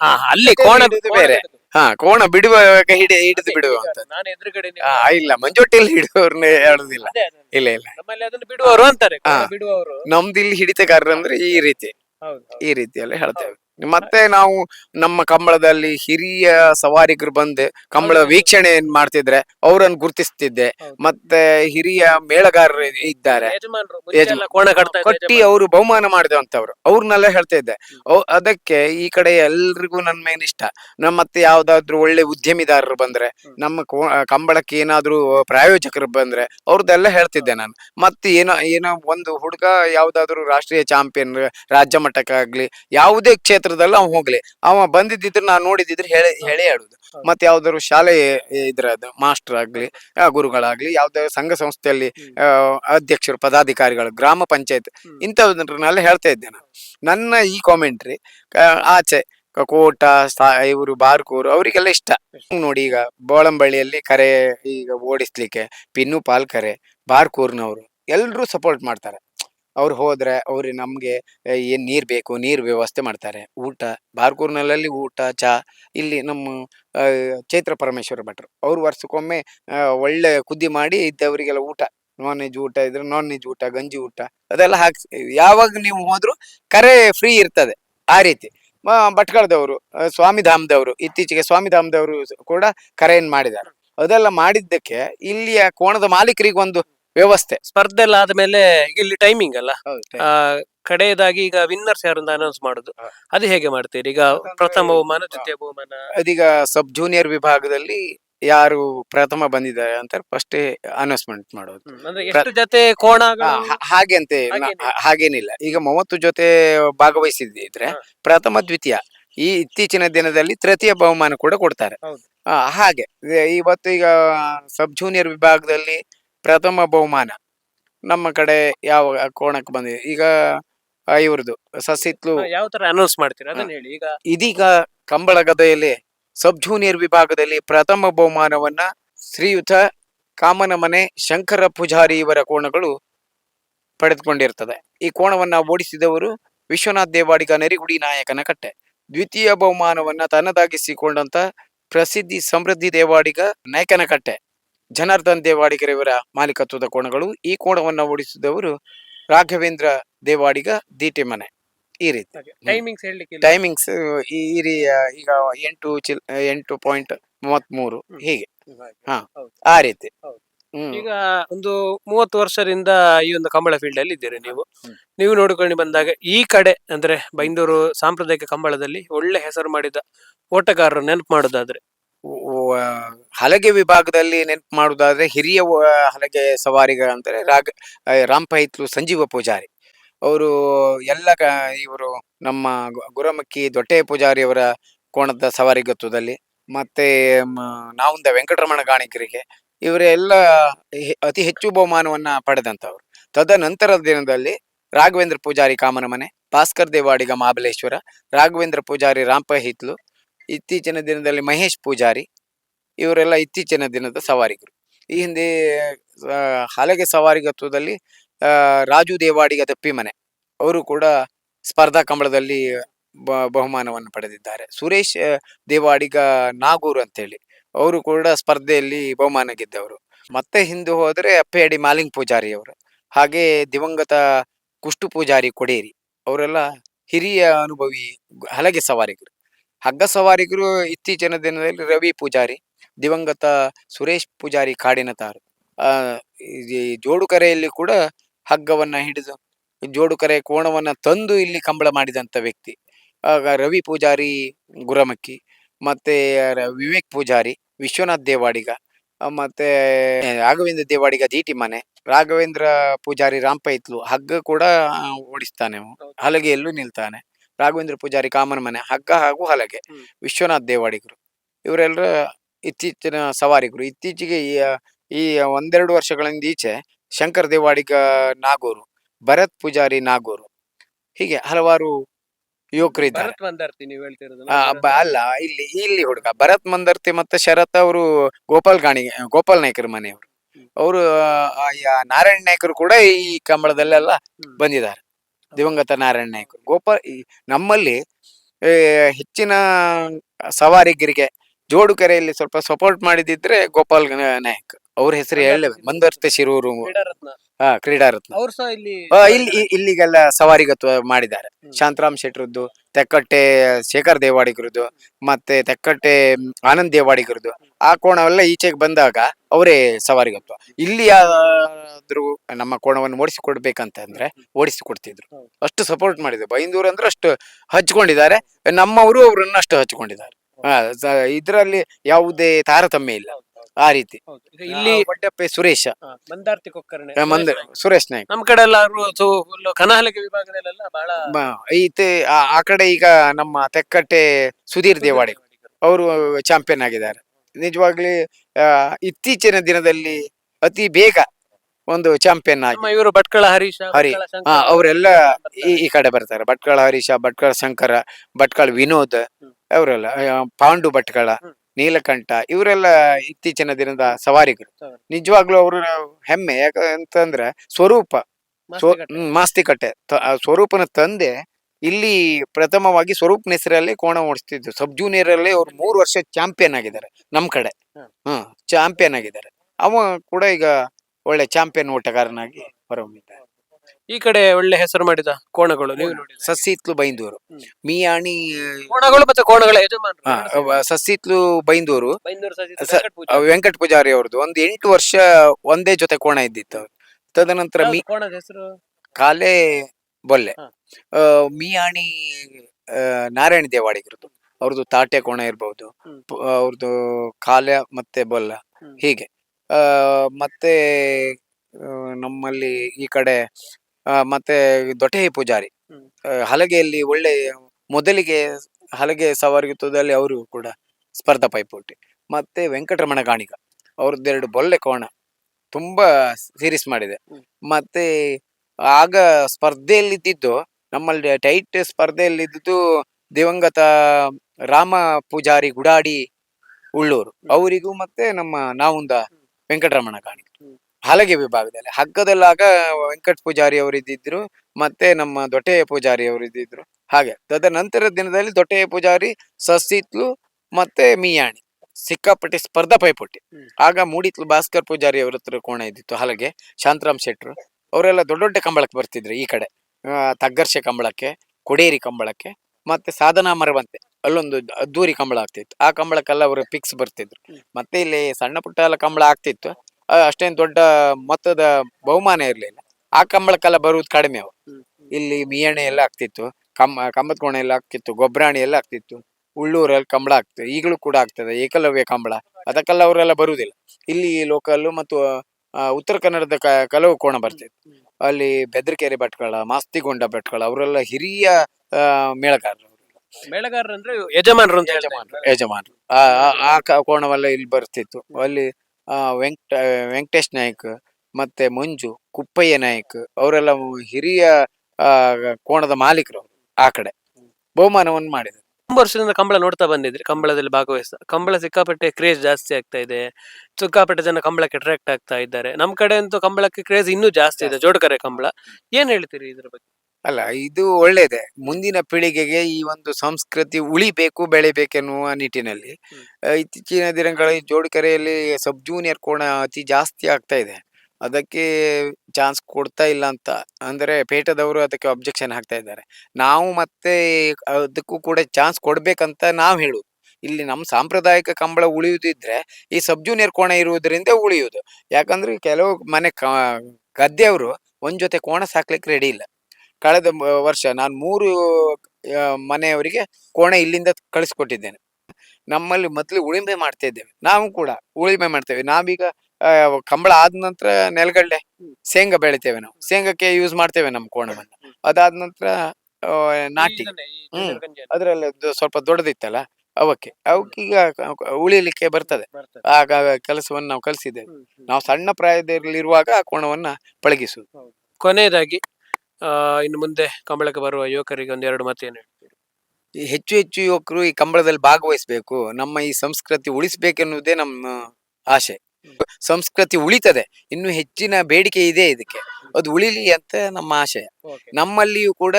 ಕೋಣ ಬೇರೆ. ಹಾ ಕೋಣ ಬಿಡುವಾಗ ಹಿಡಿ ಹಿಡಿದು ಬಿಡುವ ಅಂತ. ನಾನು ಎದುರುಗಡೆ ಆ, ಇಲ್ಲ ಮಂಜೋಟಿಯಲ್ಲಿ ಹಿಡಿದವ್ರನ್ನ ಹೇಳುದಿಲ್ಲ. ಅದೇ, ಅದೇ. ಇಲ್ಲ ಇಲ್ಲ. ನಮ್ಮಲ್ಲಿ ಅದನ್ನು ಬಿಡುವವರು ಅಂತಾರೆ ಕೋಣ ಹಾ. ಬಿಡುವವರು. ನಮ್ದು ಇಲ್ಲಿ ಹಿಡಿತಗಾರರು ಅಂದ್ರೆ ಈ ರೀತಿ. ಹೌದು. ಈ ರೀತಿಯಲ್ಲಿ ಹೇಳ್ತೇವೆ. ಮತ್ತೆ ನಾವು ನಮ್ಮ ಕಂಬಳದಲ್ಲಿ ಹಿರಿಯ ಸವಾರಿಗರು ಬಂದು ಕಂಬಳ ವೀಕ್ಷಣೆ ಏನ್ ಮಾಡ್ತಿದ್ರೆ ಅವರನ್ನು ಗುರುತಿಸ್ತಿದ್ದೆ. ಮತ್ತೆ ಹಿರಿಯ ಮೇಳಗಾರರು ಇದ್ದಾರೆ. ಯಜಮಾನ್- ಕಟ್ಟಿ ಅವರು ಬಹುಮಾನ ಮಾಡಿದಂತವ್ರು ಅವ್ರನ್ನೆಲ್ಲ ಹೇಳ್ತಾ ಇದ್ದೆ. ಅವ್- ಅದಕ್ಕೆ ಈ ಕಡೆ ಎಲ್ರಿಗೂ ನನ್ ಮೇನ್ ಇಷ್ಟ. ನಮ್ಮ ಮತ್ತೆ ಯಾವ್ದಾದ್ರು ಒಳ್ಳೆ ಉದ್ಯಮಿದಾರರು ಬಂದ್ರೆ ನಮ್ಮ ಕೋ- ಕಂಬಳಕ್ಕೆ ಏನಾದ್ರು ಪ್ರಾಯೋಜಕರು ಬಂದ್ರೆ ಅವ್ರದ್ದೆಲ್ಲ ಹೇಳ್ತಿದ್ದೆ ನಾನು. ಮತ್ತೆ ಏನೋ ಏನೋ ಒಂದು ಹುಡುಗ ಯಾವ್ದಾದ್ರು ರಾಷ್ಟ್ರೀಯ ಚಾಂಪಿಯನ್ ರಾಜ್ಯ ಮಟ್ಟಕ್ಕಾಗ್ಲಿ ಯಾವುದೇ ಕ್ಷೇತ್ರದಲ್ಲಿ ಅವ್ ಹೋಗ್ಲಿ. ಅವ ಬಂದಿದ್ದಿದ್ರೆ ನಾ ನೋಡಿದಿದ್ರೆ ಹೇಳಿ ಹೇಳಿ ಹೇಳುದು ಹೌದು. ಮತ್ತೆ ಯಾವ್ದಾದ್ರು ಶಾಲೆ ಇದ್ರದ್ದು ಮಾಸ್ಟರ್ ಆಗ್ಲಿ ಆ, ಗುರುಗಳಾಗ್ಲಿ ಯಾವ್ದೇ ಸಂಘ ಸಂಸ್ಥೆಯಲ್ಲಿ. ಆ, ಅಧ್ಯಕ್ಷರು ಪದಾಧಿಕಾರಿಗಳು ಗ್ರಾಮ ಪಂಚಾಯತ್. ಇಂಥವ್ರನ್ನೆಲ್ಲ ಹೇಳ್ತಾ ಇದ್ದೆ ನಾನು. ನನ್ನ ಈ ಕಾಮೆಂಟ್ರಿ ಆಚೆ ಕ- ಕೋಟ ಸಾ- ಇವರು ಬಾರ್ಕೂರು ಅವರಿಗೆಲ್ಲ ಇಷ್ಟ. ನೋಡಿ ಈಗ ಬೋಳಂಬಳ್ಳಿಯಲ್ಲಿ ಕರೆ ಈಗ ಓಡಿಸ್ಲಿಕ್ಕೆ ಪಿನ್ನು ಪಾಲ್ ಕರೆ ಬಾರ್ಕೂರ್ನವರು ಎಲ್ರೂ ಸಪೋರ್ಟ್ ಮಾಡ್ತಾರೆ. ಅವ್ರು ಹೋದ್ರೆ ಅವ್ರು ನಮ್ಗೆ ಏನು ನೀರ್ ಬೇಕು, ನೀರ್ ವ್ಯವಸ್ಥೆ ಮಾಡ್ತಾರೆ. ಊಟ ಬಾರ್ಕೂರ್ನಲ್ಲಿ ಊಟ, ಚಾ, ಇಲ್ಲಿ ನಮ್ಮ ಚೈತ್ರ ಪರಮೇಶ್ವರ ಭಟ್ರು. ಅವ್ರು ವರ್ಷಕ್ಕೊಮ್ಮೆ ಒಳ್ಳೆ ಕುದ್ದಿ ಮಾಡಿ ಇದ್ದವರಿಗೆಲ್ಲ ಊಟ ನಾನ್ ವೆಜ್ ಊಟ ಇದ್ರೆ ನಾನ್ ವೆಜ್ ಊಟ, ಗಂಜಿ ಊಟ, ಅದೆಲ್ಲ ಹಾಕ್ಸಿ, ಯಾವಾಗ ನೀವು ಹೋದ್ರು ಕರೆ ಫ್ರೀ ಇರ್ತದೆ, ಆ ರೀತಿ. ಭಟ್ಕಳದವರು ಸ್ವಾಮಿಧಾಮದವರು ಇತ್ತೀಚೆಗೆ ಸ್ವಾಮಿಧಾಮದವರು ಕೂಡ ಕರೆಯನ್ನು ಮಾಡಿದ್ದಾರೆ ಅದೆಲ್ಲ ಮಾಡಿದ್ದಕ್ಕೆ ಇಲ್ಲಿಯ ಕೋಣದ ಮಾಲೀಕರಿಗೆ ಒಂದು ವ್ಯವಸ್ಥೆ. ಸ್ಪರ್ಧೆ ಎಲ್ಲ ಆದ್ಮೇಲೆ ಇಲ್ಲಿ ಟೈಮಿಂಗ್ ಅಲ್ಲ. ಆ, ಕಡೆಯದಾಗಿ ಈಗ ವಿನ್ನರ್ಸ್ ಯಾರು ಅಂತ ಅನೌನ್ಸ್ ಮಾಡುದು. ಹಾ. ಅದು ಹೇಗೆ ಮಾಡ್ತೀರಿ? ಈಗ ಪ್ರಥಮ ಬಹುಮಾನ ದ್ವಿತೀಯ ಬಹುಮಾನ? ಅದೀಗ ಸಬ್ ಜೂನಿಯರ್ ವಿಭಾಗದಲ್ಲಿ ಯಾರು ಪ್ರಥಮ ಬಂದಿದ್ದಾರೆ ಅಂತ ಫಸ್ಟ್ ಅನೌನ್ಸ್ಮೆಂಟ್ ಮಾಡೋದು. ಅಂದ್ರೆ ಎಷ್ಟು ಜೊತೆ ಕೋಣ ಆ, ಹಾ- ಹಾಗೆ ಅಂತ ಹಾಗೇನಿಲ್ಲ. ಹಾಗೇನಿಲ್ಲ. ಈಗ ಮೂವತ್ತು ಜೊತೆ ಭಾಗವಹಿಸಿದ್ರೆ ಹಾ. ಪ್ರಥಮ ದ್ವಿತೀಯ ಈ ಇತ್ತೀಚಿನ ದಿನದಲ್ಲಿ ತೃತೀಯ ಬಹುಮಾನ ಕೂಡ ಕೊಡ್ತಾರೆ. ಹೌದು. ಆ, ಹಾಗೆ. ಇವತ್ತು ಈಗ ಸಬ್ ಜೂನಿಯರ್ ವಿಭಾಗದಲ್ಲಿ ಪ್ರಥಮ ಬಹುಮಾನ. ನಮ್ಮ ಕಡೆ ಯಾವ ಕೋಣಕ್ಕೆ ಬಂದಿದೆ? ಈಗ ಆ, ಇವ್ರದ್ದು ಸಸಿತ್ಲು ಯಾವ ತರ ಅನೌನ್ಸ್ ಮಾಡ್ತೀರಾ? ಅದನ್ನ ಹೇಳಿ. ಈಗ ಇದೀಗ ಕಂಬಳ ಗದೆಯಲ್ಲಿ ಸಬ್ ಜೂನಿಯರ್ ವಿಭಾಗದಲ್ಲಿ ಪ್ರಥಮ ಬಹುಮಾನವನ್ನ ಶ್ರೀಯುತ ಕಾಮನಮನೆ ಶಂಕರ ಪೂಜಾರಿ ಇವರ ಕೋಣಗಳು ಪಡೆದುಕೊಂಡಿರ್ತದೆ. ಈ ಕೋಣವನ್ನ ಓಡಿಸಿದವರು ವಿಶ್ವನಾಥ್ ದೇವಾಡಿಗ ನೆರಿಗುಡಿ ನಾಯಕನ ಕಟ್ಟೆ. ದ್ವಿತೀಯ ಬಹುಮಾನವನ್ನ ತನ್ನದಾಗಿಸಿಕೊಂಡಂತ ಪ್ರಸಿದ್ಧಿ ಸಮೃದ್ಧಿ ದೇವಾಡಿಗ ನಾಯಕನ ಕಟ್ಟೆ. ಜನಾರ್ದನ್ ದೇವಾಡಿಗರ ಇವರ ಮಾಲೀಕತ್ವದ ಕೋಣಗಳು ಈ ಕೋಣವನ್ನು ಓಡಿಸಿದವರು ರಾಘವೇಂದ್ರ ದೇವಾಡಿಗ ದೀಟೆ ಮನೆ. ಈ ರೀತಿ. ಟೈಮಿಂಗ್ಸ್ ಹೇಳಲಿಕ್ಕೆ ಟೈಮಿಂಗ್ಸ್ ಈ ರೀ- ಈಗ ಎಂಟು ಚಿಲ್ ಎಂಟು ಪಾಯಿಂಟ್ ಮೂವತ್ಮೂರು ಮೂರು ಹೀಗೆ. ಹಾ. ಆ ರೀತಿ. ಹ್ಮ್. ಈಗ ಒಂದು ಮೂವತ್ತು ವರ್ಷದಿಂದ ಈ ಒಂದು ಕಂಬಳ ಫೀಲ್ಡ್ ಅಲ್ಲಿ ಇದ್ದೀರಿ ನೀವು. ನೀವು ನೋಡಿಕೊಂಡು ಬಂದಾಗ ಈ ಕಡೆ ಅಂದ್ರೆ ಬೈಂದೂರು ಸಾಂಪ್ರದಾಯಿಕ ಕಂಬಳದಲ್ಲಿ ಒಳ್ಳೆ ಹೆಸರು ಮಾಡಿದ ಓಟಗಾರರು ನೆನಪು ಮಾಡೋದಾದ್ರೆ ಹಲಗೆ ವಿಭಾಗದಲ್ಲಿ ನೆನಪು ಮಾಡುವುದಾದ್ರೆ ಹಿರಿಯ ಹಲಗೆ ಸವಾರಿಗಳಂತಾರೆ ರಾಗ ರಾಮ್ ರಾಂಪೈತ್ಲು ಸಂಜೀವ ಪೂಜಾರಿ. ಅವರು ಎಲ್ಲ ಇವರು ನಮ್ಮ ಗುರಮಕ್ಕಿ ದೊಟ್ಟೆ ಪೂಜಾರಿ ಅವರ ಕೋಣದ ಸವಾರಿಗತ್ವದಲ್ಲಿ, ಮತ್ತೆ ನಾವುಂದ ವೆಂಕಟರಮಣ ಗಾಣಿಕರಿಗೆ ಇವರೆಲ್ಲ ಅತಿ ಹೆಚ್ಚು ಬಹುಮಾನವನ್ನ ಪಡೆದಂತವ್ರು ತದನಂತರದ ದಿನದಲ್ಲಿ ರಾಘವೇಂದ್ರ ಪೂಜಾರಿ ಕಾಮನಮನೆ ಭಾಸ್ಕರ್ ದೇವಾಡಿಗ ಮಹಾಬಲೇಶ್ವರ, ರಾಘವೇಂದ್ರ ಪೂಜಾರಿ ರಾಂಪ ಹಿತ್ಲು ಇತ್ತೀಚಿನ ದಿನದಲ್ಲಿ ಮಹೇಶ್ ಪೂಜಾರಿ, ಇವರೆಲ್ಲ ಇತ್ತೀಚಿನ ದಿನದ ಸವಾರಿಗರು. ಈ ಹಿಂದೆ ಹಲಗೆ ಸವಾರಿಗತ್ವದಲ್ಲಿ ರಾಜು ದೇವಾಡಿಗ ದಪ್ಪಿಮನೆ ಅವರು ಕೂಡ ಸ್ಪರ್ಧಾ ಕಂಬಳದಲ್ಲಿ ಬ- ಬಹುಮಾನವನ್ನು ಪಡೆದಿದ್ದಾರೆ. ಸುರೇಶ್ ದೇವಾಡಿಗ ನಾಗೂರು ಅಂತೇಳಿ. ಅವರು ಕೂಡ ಸ್ಪರ್ಧೆಯಲ್ಲಿ ಬಹುಮಾನ ಗೆದ್ದವರು. ಮತ್ತೆ ಹಿಂದೆ ಹೋದರೆ ಅಪ್ಪೆಯಡಿ ಮಾಲಿಂಗ್ ಪೂಜಾರಿ ಅವರು. ಹಾಗೆ ದಿವಂಗತ ಕುಷ್ಟು ಪೂಜಾರಿ ಕೊಡೇರಿ. ಅವರೆಲ್ಲ ಹಿರಿಯ ಅನುಭವಿ ಹಲಗೆ ಸವಾರಿಗರು. ಹಗ್ಗ ಸವಾರಿಗರು ಇತ್ತೀಚಿನ ದಿನದಲ್ಲಿ ರವಿ ಪೂಜಾರಿ, ದಿವಂಗತ ಸುರೇಶ್ ಪೂಜಾರಿ ಕಾಡಿನ ತಾರು. ಆ, ಈ ಜೋಡುಕರೆಯಲ್ಲಿ ಕೂಡ ಹಗ್ಗವನ್ನ ಹಿಡಿದು ಜೋಡುಕರೆ ಕೋಣವನ್ನ ತಂದು ಇಲ್ಲಿ ಕಂಬಳ ಮಾಡಿದಂತ ವ್ಯಕ್ತಿ. ಆಗ ರವಿ ಪೂಜಾರಿ ಗುರಮಕ್ಕಿ, ಮತ್ತೆ ವಿವೇಕ್ ಪೂಜಾರಿ, ವಿಶ್ವನಾಥ್ ದೇವಾಡಿಗ ಮತ್ತೆ ರಾಘವೇಂದ್ರ ದೇವಾಡಿಗ ಜೀಟಿ ಮನೆ, ರಾಘವೇಂದ್ರ ಪೂಜಾರಿ ರಾಂಪೈತ್ಲು, ಹಗ್ಗ ಕೂಡ ಓಡಿಸ್ತಾನೆ. ಹಲಗೆಯಲ್ಲೂ ನಿಲ್ತಾನೆ. ರಾಘವೇಂದ್ರ ಪೂಜಾರಿ ಕಾಮನ್ ಮನೆ ಹಗ್ಗ ಹಾಗೂ ಹಲಗೆ. ವಿಶ್ವನಾಥ್ ದೇವಾಡಿಗರು. ಇವರೆಲ್ಲರ ಇತ್ತೀಚಿನ ಸವಾರಿಗರು. ಇತ್ತೀಚೆಗೆ ಈ ಈ ಒಂದೆರಡು ವರ್ಷಗಳಿಂದ ಈಚೆ ಶಂಕರ್ ದೇವಾಡಿಗ ನಾಗೂರು ಭರತ್ ಪೂಜಾರಿ ನಾಗೂರು. ಹೀಗೆ ಹಲವಾರು ಯುವಕರು ಇದ್ದಾರೆ. ಭರತ್ ಮಂದಾರ್ತಿ ನೀವು ಹೇಳ್ತಿರೋದು ಆ, ಅಲ್ಲ. ಇಲ್ಲಿ ಇಲ್ಲಿ ಹುಡುಗ. ಭರತ್ ಮಂದರ್ತಿ ಮತ್ತೆ ಶರತ್ ಅವರು ಗೋಪಾಲ್ ಗಾಣಿ ಗೋಪಾಲ್ ನಾಯ್ಕರ ಮನೆಯವರು. ಅವರು ನಾರಾಯಣ ನಾಯ್ಕರು ಕೂಡ ಈ ಕಂಬಳದಲ್ಲೆಲ್ಲ. ಬಂದಿದ್ದಾರೆ. ದಿವಂಗತ ನಾರಾಯಣ ನಾಯ್ಕರು ಗೋಪಾಲ್ ನಮ್ಮಲ್ಲಿ ಹೆಚ್ಚಿನ ಸವಾರಿಗರಿಗೆ ಜೋಡುಕೆರೆಯಲ್ಲಿ ಸ್ವಲ್ಪ ಸಪೋರ್ಟ್ ಮಾಡಿದಿದ್ರೆ ಗೋಪಾಲ್ ನಾಯಕ್. ಅವ್ರ ಹೆಸರು ಹೇಳಲೇ ಮಂದರ್ತೆ ಶಿರೂರು ಹಾ ಕ್ರೀಡಾರತ್ನ. ಅವ್ರು ಸಹ ಇಲ್ಲಿ ಆ, ಇಲ್ಲಿ ಇ- ಇಲ್ಲಿಗೆಲ್ಲ ಸವಾರಿಗತ್ವ ಮಾಡಿದ್ದಾರೆ. ಶಾಂತರಾಮ್ ಶೆಟ್ರದ್ದು ತೆಕ್ಕಟ್ಟೆ ಶೇಖರ್ ದೇವಾಡಿಗರದ್ದು ಮತ್ತೆ ತೆಕ್ಕಟ್ಟೆ ಮ್, ಆನಂದ್ ದೇವಾಡಿಗರದ್ದು ಆ ಕೋಣವೆಲ್ಲ ಈಚೆಗೆ ಬಂದಾಗ ಅವರೇ ಸವಾರಿಗತ್ವ. ಇಲ್ಲಿ ಯಾರಾದ್ರೂ ನಮ್ಮ ಕೋಣವನ್ನು ಓಡಿಸಿಕೊಡ್ಬೇಕಂತಂದ್ರೆ ಓಡಿಸಿಕೊಡ್ತಿದ್ರು. ಅಷ್ಟು ಸಪೋರ್ಟ್ ಮಾಡಿದ್ರು. ಬೈಂದೂರು ಅಂದ್ರೆ ಅಷ್ಟು ಹಚ್ಕೊಂಡಿದ್ದಾರೆ. ನಮ್ಮವರು ಅವರನ್ನ ಅಷ್ಟು ಹಚ್ಕೊಂಡಿದ್ದಾರೆ. ಇದರಲ್ಲಿ ಯಾವುದೇ ತಾರತಮ್ಯ ಇಲ್ಲ. ಆ ರೀತಿ. ಇಲ್ಲಿ ಒಡ್ಡಪ್ಪೆ ಸುರೇಶ ಮಂದಾರ್ತಿ ಕೊಕ್ಕರ್ಣೆ ಮಂದ ಸುರೇಶ್ ನಾಯ್ಕ ನಮ್ ಕಡೆ ಎಲ್ಲ ಕನಹಲಿಕೆ ವಿಭಾಗದಲ್ಲೆಲ್ಲ ಬಹಳ ಈತೆ ಆ- ಕಡೆ ಈಗ ನಮ್ಮ ತೆಕ್ಕಟ್ಟೆ ಸುಧೀರ್ ದೇವಾಡಿ ಅವರು ಚಾಂಪಿಯನ್ ಆಗಿದ್ದಾರೆ ನಿಜವಾಗ್ಲಿ ಇತ್ತೀಚಿನ ದಿನದಲ್ಲಿ ಅತಿ ಬೇಗ ಒಂದು ಚಾಂಪಿಯನ್ ಆಗಿ ಇವರು ಭಟ್ಕಳ ಹರೀಶ ಹರಿ. ಹಾ ಅವರೆಲ್ಲ ಈ ಕಡೆ ಬರ್ತಾರೆ ಭಟ್ಕಳ ಹರೀಶ ಭಟ್ಕಳ ಶಂಕರ ಭಟ್ಕಳ ವಿನೋದ್. ಅವರೆಲ್ಲ ಪಾಂಡು ಭಟ್ಕಳ. ನೀಲಕಂಠ ಇವರೆಲ್ಲ ಇತ್ತೀಚಿನ ದಿನದ ಸವಾರಿಗರು ಸವಾರಿ. ನಿಜವಾಗ್ಲೂ ಅವರು ಹೆಮ್ಮೆ ಯಾಕಂತಂದ್ರೆ ಸ್ವರೂಪ ಸ್ವ ಮಾಸ್ತಿಕಟ್ಟೆ. ಹ್ಮ್, ಮಾಸ್ತಿಕಟ್ಟೆ ತ- ಆ ಸ್ವರೂಪನ ತಂದೆ ಇಲ್ಲಿ ಪ್ರಥಮವಾಗಿ ಸ್ವರೂಪನ ಹೆಸರಲ್ಲಿ ಕೋಣ ಓಡಿಸ್ತಿದ್ರು ಸಬ್ ಜೂನಿಯರ್ ಅಲ್ಲಿ ಅವ್ರು ಮೂರು ವರ್ಷ ಚಾಂಪಿಯನ್ ಆಗಿದ್ದಾರೆ ನಮ್ ಕಡೆ. ಹ್ಮ್ ಚಾಂಪಿಯನ್ ಆಗಿದ್ದಾರೆ ಅವ ಕೂಡ ಈಗ ಒಳ್ಳೆ ಚಾಂಪಿಯನ್ ಓಟಗಾರನಾಗಿ ಹೊರಹೊಮ್ಮಿದ್ದಾರೆ ಈ ಕಡೆ ಒಳ್ಳೆ ಹೆಸರು ಮಾಡಿದ ಕೋಣಗಳು ನೀವು ಸಸ್ಸಿತ್ಲು ಬೈಂದೂರು. ಮಿಯಾಣಿ ಕೋಣಗಳು ಮತ್ತೆ ಕೋಣಗಳ ಯಜಮಾನರು. ಆ, ಅವ ಸಸ್ಸಿತ್ಲು ಬೈಂದೂರು. ಬೈಂದೂರು ಸಜಿತ ಸ- ವೆಂಕಟ ಪೂಜಾರಿ. ಅವ್ರದ್ದು. ಒಂದು ಎಂಟು ವರ್ಷ ಒಂದೇ ಜೊತೆ ಕೋಣ ಇದ್ದಿತ್ತು ತದನಂತರ ಮೀ ಕೋಣದ ಹೆಸರು? ಕಾಲೆ ಬೊಲ್ಲೆ. ಹ. ಆ, ಮಿಯಾಣಿ ಆ, ನಾರಾಯಣ ದೇವಾಡಿಗರದು ಅವ್ರದ್ದು ತಾಟೆ ಕೋಣ ಇರ್ಬೋದು. ಹ್ಮ್. ಪ- ಅವ್ರದ್ದು ಕಾಲೆ ಮತ್ತೆ ಬೊಲ್ಲ. ಹ್ಮ್. ಹೀಗೆ. ಆ, ಮತ್ತೆ ಆ, ನಮ್ಮಲ್ಲಿ ಈ ಕಡೆ ಆ, ಮತ್ತೆ ದೊಟೆ ಪೂಜಾರಿ. ಹ್ಮ್. ಆ, ಹಲಗೆಯಲ್ಲಿ ಒಳ್ಳೆ ಮೊದಲಿಗೆ ಹಲಗೆ ಸವಾರಿಯುತ್ತದಲ್ಲಿ ಅವರು ಕೂಡ ಸ್ಪರ್ಧಾ ಪೈಪೋಟಿ. ಮತ್ತೆ ವೆಂಕಟರಮಣ ಗಾಣಿಗ. ಅವ್ರದ್ದೆರಡು ಬೊಲ್ಲೆ ಕೋಣ ತುಂಬಾ ಸೀರೀಸ್ ಮಾಡಿದೆ. ಹ್ಮ್. ಮತ್ತೆ ಆಗ ಸ್ಪರ್ಧೆಯಲ್ಲಿ ಇದ್ದಿದ್ದು ನಮ್ಮಲ್ಲಿ ಟೈಟ್ ಸ್ಪರ್ಧೆಯಲ್ಲಿ ಇದ್ದಿದ್ದು ದಿವಂಗತ ರಾಮ ಪೂಜಾರಿ ಗುಡಾಡಿ ಉಳ್ಳೂರು. ಅವರಿಗೂ ಮತ್ತೆ ನಮ್ಮ ನಾವುಂದ ವೆಂಕಟರಮಣ ಹ್ಮ್. ಹಲಗೆ ವಿಭಾಗದಲ್ಲಿ. ಹಗ್ಗದಲ್ಲಾಗ ವೆಂಕಟ್ ಪೂಜಾರಿ ಅವರು ಇದ್ದಿದ್ರು ಮತ್ತೆ ನಮ್ಮ ದೊಟ್ಟೆಯ ಪೂಜಾರಿ ಅವರು ಇದ್ದಿದ್ರು. ಹಾಗೆ ತದ ನಂತರ ದಿನದಲ್ಲಿ ದೊಟ್ಟೆಯ ಪೂಜಾರಿ ಸಸಿತ್ಲು ಮತ್ತೆ ಮಿಯಾಣಿ. ಸಿಕ್ಕಾಪಟ್ಟೆ ಸ್ಪರ್ಧಾ ಪೈಪೋಟಿ. ಆಗ ಮೂಡಿತ್ಲು ಭಾಸ್ಕರ್ ಪೂಜಾರಿ ಅವ್ರ ಹತ್ರ ಕೋಣ ಇದ್ದಿತ್ತು ಹಲಗೆ. ಶಾಂತರಾಮ್ ಶೆಟ್ರು. ಅವರೆಲ್ಲ ದೊಡ್ಡ ದೊಡ್ಡ ಕಂಬಳಕ್ಕೆ ಬರ್ತಿದ್ರು ಈ ಕಡೆ. ತಗ್ಗರ್ಷೆ ಕಂಬಳಕ್ಕೆ ಕೊಡೇರಿ ಕಂಬಳಕ್ಕೆ ಮತ್ತೆ ಸಾಧನಾ ಮರವಂತೆ. ಅಲ್ಲೊಂದು ಅದ್ದೂರಿ ಕಂಬಳ ಆಗ್ತಿತ್ತು. ಆ ಕಂಬಳಕ್ಕೆಲ್ಲ ಅವರು ಪಿಕ್ಸ್ ಬರ್ತಿದ್ರು. ಮತ್ತೆ ಇಲ್ಲಿ ಸಣ್ಣ ಪುಟ್ಟ ಎಲ್ಲ ಕಂಬಳ ಆಗ್ತಿತ್ತು. ಅಷ್ಟೇನ್ ದೊಡ್ಡ ಮೊತ್ತದ ಬಹುಮಾನ ಇರ್ಲಿಲ್ಲ. ಆ ಕಂಬಳಕ್ಕೆಲ್ಲ ಬರುವುದು ಕಡಿಮೆ ಅವು. ಇಲ್ಲಿ ಮಿಯಣೆ ಎಲ್ಲ ಆಗ್ತಿತ್ತು ಕಂಬ ಕಂಬದ ಕೋಣೆ ಎಲ್ಲ ಆಗ್ತಿತ್ತು ಗೊಬ್ಬರಾಣಿ ಎಲ್ಲ ಆಗ್ತಿತ್ತು ಉಳ್ಳೂರಲ್ಲಿ ಕಂಬಳ ಆಗ್ತದೆ ಈಗಲೂ ಕೂಡ ಆಗ್ತದೆ ಏಕಲವ್ಯ ಕಂಬಳ. ಅದಕ್ಕೆಲ್ಲ ಅವರೆಲ್ಲ ಬರುವುದಿಲ್ಲ. ಇಲ್ಲಿ ಲೋಕಲ್ಲು ಮತ್ತು ಆ, ಉತ್ತರ ಕನ್ನಡದ ಕ- ಕೆಲವು ಕೋಣ ಬರ್ತಿತ್ತು. ಅಲ್ಲಿ ಬೆದರಿಕೆರೆ ಭಟ್ಕಳ ಮಾಸ್ತಿಗೊಂಡ ಭಟ್ಗಳ ಅವರೆಲ್ಲ ಹಿರಿಯ ಆ, ಮೇಳಗಾರರು. ಮೇಳಗಾರರು ಅಂದ್ರೆ ಯಜಮಾನರು ಅಂತ ಯಜಮಾನರು ಯಜಮಾನರು. ಆ ಕೋಣವೆಲ್ಲ ಇಲ್ಲಿ ಬರ್ತಿತ್ತು. ಅಲ್ಲಿ ಆ, ವೆಂಕಟ ವೆಂಕಟೇಶ್ ನಾಯ್ಕ ಮತ್ತೆ ಮಂಜು ಕುಪ್ಪಯ್ಯ ನಾಯ್ಕ ಅವರೆಲ್ಲ ಹಿರಿಯ ಕೋಣದ ಮಾಲೀಕರು ಆ ಕಡೆ. ಬಹುಮಾನವನ್ನು ಮಾಡಿದ್ರು. ತುಂಬಾ ವರ್ಷದಿಂದ ಕಂಬಳ ನೋಡ್ತಾ ಬಂದಿದ್ರಿ ಕಂಬಳದಲ್ಲಿ ಭಾಗವಹಿಸ್ತಾ ಕಂಬಳ ಸಿಕ್ಕಾಪಟ್ಟೆ ಕ್ರೇಜ್ ಜಾಸ್ತಿ ಆಗ್ತಾ ಇದೆ ಸಿಕ್ಕಾಪಟ್ಟೆ ಜನ ಕಂಬಳಕ್ಕೆ ಅಟ್ರಾಕ್ಟ್ ಆಗ್ತಾ ಇದ್ದಾರೆ. ನಮ್ ಕಡೆ ಅಂತೂ ಕಂಬಳಕ್ಕೆ ಕ್ರೇಜ್ ಇನ್ನೂ ಜಾಸ್ತಿ ಇದೆ ಜೋಡ್ಕರೆ ಕಂಬಳ. ಏನ್ ಹೇಳ್ತೀರಿ ಇದ್ರ ಬಗ್ಗೆ? ಅಲ್ಲ ಇದು ಒಳ್ಳೇದೆ. ಮುಂದಿನ ಪೀಳಿಗೆಗೆ ಈ ಒಂದು ಸಂಸ್ಕೃತಿ ಉಳಿಬೇಕು ಬೆಳಿಬೇಕೆನ್ನುವ ನಿಟ್ಟಿನಲ್ಲಿ ಇತ್ತೀಚಿನ ದಿನಗಳಲ್ಲಿ ಜೋಡಿಕರೆಯಲ್ಲಿ ಸಬ್ ಜೂನಿಯರ್ ಕೋಣ ಅತಿ ಜಾಸ್ತಿ ಆಗ್ತಾ ಇದೆ. ಅದಕ್ಕೆ ಚಾನ್ಸ್ ಕೊಡ್ತಾ ಇಲ್ಲ ಅಂತ ಅಂದ್ರೆ ಪೇಟದವರು ಅದಕ್ಕೆ ಅಬ್ಜೆಕ್ಷನ್ ಹಾಕ್ತಾ ಇದ್ದಾರೆ. ನಾವು ಮತ್ತೆ ಅದಕ್ಕೂ ಕೂಡ ಚಾನ್ಸ್ ಕೊಡ್ಬೇಕಂತ ನಾವು ಹೇಳುದು. ಇಲ್ಲಿ ನಮ್ಮ ಸಾಂಪ್ರದಾಯಿಕ ಕಂಬಳ ಉಳಿಯುವುದಿದ್ರೆ ಈ ಸಬ್ ಜೂನಿಯರ್ ಕೋಣ ಇರುವುದರಿಂದ ಉಳಿಯುವುದು ಯಾಕಂದ್ರೆ ಕೆಲವು ಮನೆ ಕ ಗದ್ದೆಯವರು ಒಂದ್ ಜೊತೆ ಕೋಣ ಸಾಕ್ಲಿಕ್ಕೆ ರೆಡಿ ಇಲ್ಲ. ಕಳೆದ ವರ್ಷ ನಾನು ಮೂರು ಆ, ಮನೆಯವರಿಗೆ ಕೋಣೆ ಇಲ್ಲಿಂದ ಕಳಿಸ್ಕೊಟ್ಟಿದ್ದೇನೆ. ನಮ್ಮಲ್ಲಿ ಮೊದಲು ಉಳಿಮೆ ಮಾಡ್ತಾ ಇದ್ದೇವೆ ನಾವು ಕೂಡ ಉಳಿಮೆ ಮಾಡ್ತೇವೆ. ನಾವೀಗ ಆ, ಕಂಬಳ ಆದ ನಂತರ ನೆಲಗಡಲೆ ಶೇಂಗಾ ಬೆಳಿತೇವೆ ನಾವು. ಶೇಂಗಕ್ಕೆ ಯೂಸ್ ಮಾಡ್ತೇವೆ ನಮ್ಮ ಕೋಣವನ್ನು. ಅದಾದ ನಂತರ ಆ, ನಾಟಿ. ಹ್ಮ್. ಅದರಲ್ಲಿ ಸ್ವಲ್ಪ ದೊಡ್ಡದಿತ್ತಲ್ಲ ಅವಕ್ಕೆ. ಅವಕ್ಕೀಗ ಉಳಿಲಿಕ್ಕೆ ಬರ್ತದೆ. ಆಗ ಕೆಲಸವನ್ನು ನಾವು ಕಲಿಸಿದ್ದೇವೆ. ನಾವು ಸಣ್ಣ ಪ್ರಾಯದಲ್ಲಿರುವಾಗ ಆ ಕೋಣವನ್ನ ಪಳಗಿಸುವುದು. ಕೊನೆಯದಾಗಿ ಇನ್ನು ಮುಂದೆ ಕಂಬಳಕ್ಕೆ ಬರುವ ಯುವಕರಿಗೆ ಒಂದೆರಡು ಏನು ಹೇಳ್ತೀರಿ? ಈ ಹೆಚ್ಚು ಹೆಚ್ಚು ಯುವಕರು ಈ ಕಂಬಳದಲ್ಲಿ ಭಾಗವಹಿಸಬೇಕು. ನಮ್ಮ ಈ ಸಂಸ್ಕೃತಿ ಉಳಿಸ್ಬೇಕೆನ್ನುವುದೇ ನಮ್ಮ ಆಶೆ. ಸಂಸ್ಕೃತಿ ಉಳಿತದೆ. ಇನ್ನು ಹೆಚ್ಚಿನ ಬೇಡಿಕೆ ಇದೆ ಇದಕ್ಕೆ. ಅದು ಉಳಿಲಿ ಅಂತ ನಮ್ಮ ಆಶಯ ನಮ್ಮಲ್ಲಿಯೂ ಕೂಡ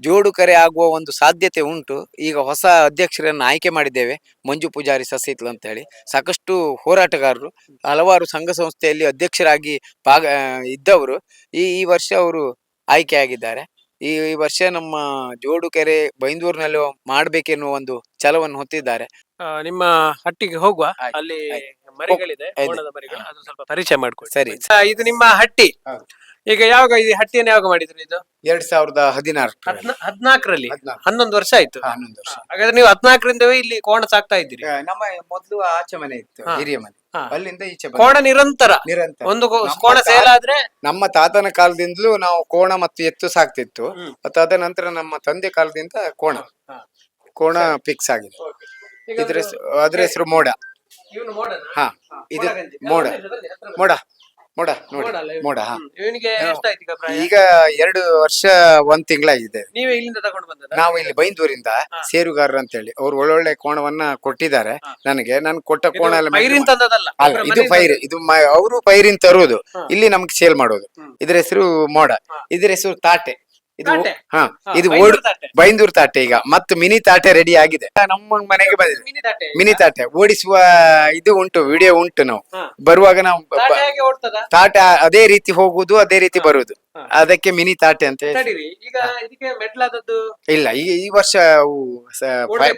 ಜೋಡು ಕರೆ ಆಗುವ ಒಂದು ಸಾಧ್ಯತೆ ಉಂಟು. ಈಗ ಹೊಸ ಅಧ್ಯಕ್ಷರನ್ನು ಆಯ್ಕೆ ಮಾಡಿದ್ದೇವೆ. ಮಂಜು ಪೂಜಾರಿ ಸಸಿತ್ಲು ಅಂತ ಹೇಳಿ ಸಾಕಷ್ಟು ಹೋರಾಟಗಾರರು. ಹಲವಾರು ಸಂಘ ಸಂಸ್ಥೆಯಲ್ಲಿ ಅಧ್ಯಕ್ಷರಾಗಿ ಭಾಗ ಇದ್ದವರು. ಈ ಈ ವರ್ಷ ಅವರು ಆಯ್ಕೆ ಆಗಿದ್ದಾರೆ. ಈ ವರ್ಷ ನಮ್ಮ ಜೋಡು ಕೆರೆ ಬೈಂದೂರಿನಲ್ಲಿ ಮಾಡ್ಬೇಕೆನ್ನುವ ಒಂದು ಛಲವನ್ನು ಹೊತ್ತಿದ್ದಾರೆ. ಆ, ನಿಮ್ಮ ಹಟ್ಟಿಗೆ ಹೋಗುವ. ಆಯ್ತು, ಅಲ್ಲಿ. ಮರಿಗಳಿದೆ ಮರಿಗಳು. ಅದು ಸ್ವಲ್ಪ ಪರಿಚಯ ಮಾಡ್ಕೊಳ್ಳಿ. ಸರಿ. ಆ, ಇದು ನಿಮ್ಮ ಹಟ್ಟಿ. ಹೌದು. ಈಗ ಯಾವಾಗ ಈ ಹಟ್ಟಿಯನ್ನು ಯಾವಾಗ ಮಾಡಿದ್ರಿ ಇದು? ಎರಡ್ ಸಾವಿರದ ಹದಿನಾರು ಹದ್ನಾ- ಹದ್ನಾಲ್ಕರಲ್ಲಿ? ಹನ್ನೊಂದು ವರ್ಷ ಆಯ್ತು. ಹನ್ನೊಂದು ವರ್ಷ. ಹಾಗಾದ್ರೆ ನೀವು ಹದ್ನಾಲ್ಕರಿಂದವೇ ಇಲ್ಲಿ ಕೋಣ ಸಾಕ್ತಾ ಇದ್ದೀರಿ. ಆ, ನಮ್ಮ ಮೊದಲು ಆಚೆ ಮನೆ ಇತ್ತು ಹಾ. ಹಿರಿಯ ಮನೆ. ಹಾ. ಅಲ್ಲಿಂದ ಈಚೆ ಬಂದೆ. ಕೋಣ ನಿರಂತರ. ನಿರಂತರ. ಒಂದು ಕೋ- ನಮ್ಮ ಕೋಣ ಸೇಲ್ ಆದ್ರೆ ನಮ್ಮ ತಾತನ ಕಾಲದಿಂದಲೂ ನಾವು ಕೋಣ ಮತ್ತು ಎತ್ತು ಸಾಕ್ತಿತ್ತು. ಹ್ಮ್. ಅದ ನಂತರ ನಮ್ಮ ತಂದೆ ಕಾಲದಿಂದ ಕೋಣ. ಹಾ. ಕೋಣ ಫಿಕ್ಸ್ ಆಗಿದೆ. ಇದ್ರ ಹೆಸರು- ಅದ್ರ ಹೆಸರು ಮೋಡ? ಹಾ ಇದು ಮೋಡ. ಮೋಡ. ಮೋಡ ನೋಡಿ ಮೋಡ ಹಾ. ಇವನಿಗೆ ಎಷ್ಟಾಯ್ತು ಈಗ ಪ್ರಾಯ. ಈಗ ಎರಡು ವರ್ಷ ಒಂದ್ ತಿಂಗಳಾಗಿದೆ. ನೀವೇ ಇಲ್ಲಿಂದ ತಗೊಂಡು ಬಂದದ ನಾವು ಇಲ್ಲಿ ಬೈಂದೂರಿಂದ. ಸೇರುಗಾರರು ಅಂತ ಹೇಳಿ ಅವ್ರು ಒಳ್ಳೊಳ್ಳೆ ಕೋಣವನ್ನ ಕೊಟ್ಟಿದ್ದಾರೆ. ನನಗೆ ನಾನು ಕೊಟ್ಟ ಕೋಣ ಎಲ್ಲ ತಂದದಲ್ಲ ಅಲ್ಲ ಇದು ಫೈರ್ ಪೈರ್ ಇದು ಅವರು ಪೈರಿನ್ ತರುವುದು. ಇಲ್ಲಿ ನಮ್ಗೆ ಸೇಲ್ ಮಾಡೋದು. ಇದ್ರ ಹೆಸರು ಮೋಡ. ಇದ್ರ ಹೆಸರು ತಾಟೆ. ಇದು ಹಾ ಇದು ಓಡು ಬೈಂದೂರ್ ತಾಟೆ ಈಗ. ಮತ್ತು ಮಿನಿ ತಾಟೆ ರೆಡಿ ಆಗಿದೆ. ನಮ್ಮ ಮನೆಗೆ ಬಂದಿದೆ. ಮಿನಿ ತಾಟೆ ಮಿನಿ ತಾಟೆ. ಓಡಿಸುವ ಇದು ಉಂಟು ವಿಡಿಯೋ ಉಂಟು ನಾವು. ಹಾ. ಬರುವಾಗ ನಾವು ಬ- ತಾಟೆ ಹೇಗೆ ಓಡ್ತದ? ತಾಟೆ ಅದೇ ರೀತಿ ಹೋಗುದು ಅದೇ ರೀತಿ ಬರುದು ಹಾ. ಅದಕ್ಕೆ ಮಿನಿ ತಾಟೆ ಅಂತ ಹೇಳಿ. ತಡೀರಿ. ಈಗ ಇದಕ್ಕೆ ಮೆಟ್ಲಾದದ್ದು ಇಲ್ಲ ಈ ಈ ವರ್ಷ ಅವು ಸ-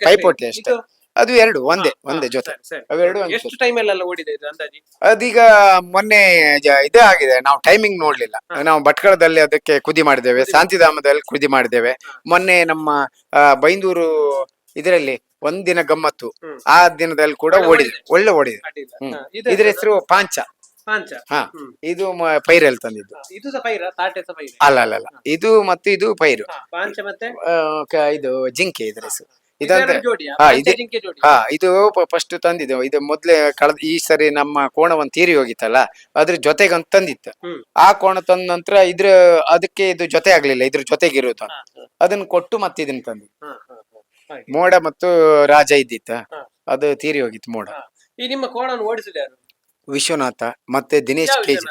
ಪೈಪೋಟಿ ಅಷ್ಟೇ. ಅಷ್ಟೇ. ಇದು? ಅದು ಎರಡು ಒಂದೇ ಒಂದೇ ಜೊತೆ. ಅವೆರಡು ಒಂದೇ ಎಷ್ಟು ಟೈಮ್ ಅಲ್ಲೆಲ್ಲ ಓಡಿದೆ ಇದು ಅಂದಾಜಿ? ಅದೀಗ ಮೊನ್ನೆ ಜ- ಇದು ಆಗಿದೆ. ನಾವು ಟೈಮಿಂಗ್ ನೋಡ್ಲಿಲ್ಲ. ನಾವು ಭಟ್ಕಳದಲ್ಲಿ ಅದಕ್ಕೆ ಕುದಿ ಮಾಡಿದ್ದೇವೆ ಶಾಂತಿಧಾಮದಲ್ಲಿ ಕುದಿ ಮಾಡಿದ್ದೇವೆ. ಮೊನ್ನೆ ನಮ್ಮ ಆ, ಬೈಂದೂರು ಇದರಲ್ಲಿ ಒಂದಿನ ಗಮ್ಮತ್ತು. ಹ್ಮ್. ಆ ದಿನದಲ್ಲಿ ಕೂಡ ಒಳ್ಳೆ ಓಡಿದೆ. ಒಳ್ಳೆ ಓಡಿದೆ. ಅಡ್ಡಿಲ್ಲ. ಹ್ಮ್. ಹಾ, ಇದು ಇದ್ರ ಹೆಸರು? ಪಾಂಚ. ಪಾಂಚ. ಹಾ. ಹ್ಮ್. ಇದು ಮ- ಪೈರಲ್ಲಿ ತಂದಿದ್ದು. ಇದು ಸಹ ಪೈರ? ತಾಟೆ ಸಹ ಪೈರ? ಅಲ್ಲ ಅಲ್ಲ ಅಲ್ಲ. ಇದು ಮತ್ತು ಇದು ಪೈರು. ಹಾ, ಪಾಂಚ ಮತ್ತೆ? ಆ, ಕ- ಇದು ಜಿಂಕೆ ಇದ್ರ ಹೆಸರು. ಹಾ, ಇದೆ. ಹಾ ಇದು ಫಸ್ಟ್ ತಂದಿದ್ದು. ಇದು ಮೊದ್ಲೇ ಕಳೆದ ಈ ಸರಿ ನಮ್ಮ ಕೋಣ ಒಂದ್ ತೀರಿ ಹೋಗಿತ್ತಲ್ಲ ಅದ್ರ ಜೊತೆಗೆ ಅಂತ ತಂದಿತ್ತು ಆ ಕೋಣ ತಂದ ನಂತರ ಇದ್ರ ಅದಕ್ಕೆ ಇದು ಜೊತೆ ಆಗ್ಲಿಲ್ಲ ಇದ್ರ ಹಾ, ಹಾ, ಅದನ್ನ ಕೊಟ್ಟು ಮತ್ತೆ ಇದನ್ನ ತಂದಿ. ಮೋಡ ಮತ್ತು ರಾಜ ಇದ್ದಿತ್ತ. ಅದು ತೀರಿ ಹೋಗಿತ್ತು ಮೋಡ. ಈ ನಿಮ್ಮ ಕೋಣವನ್ನು ಓಡಿಸಿದ ಯಾರು? ವಿಶ್ವನಾಥ ಮತ್ತೆ ದಿನೇಶ್ ಕೇಜ್ರಿ?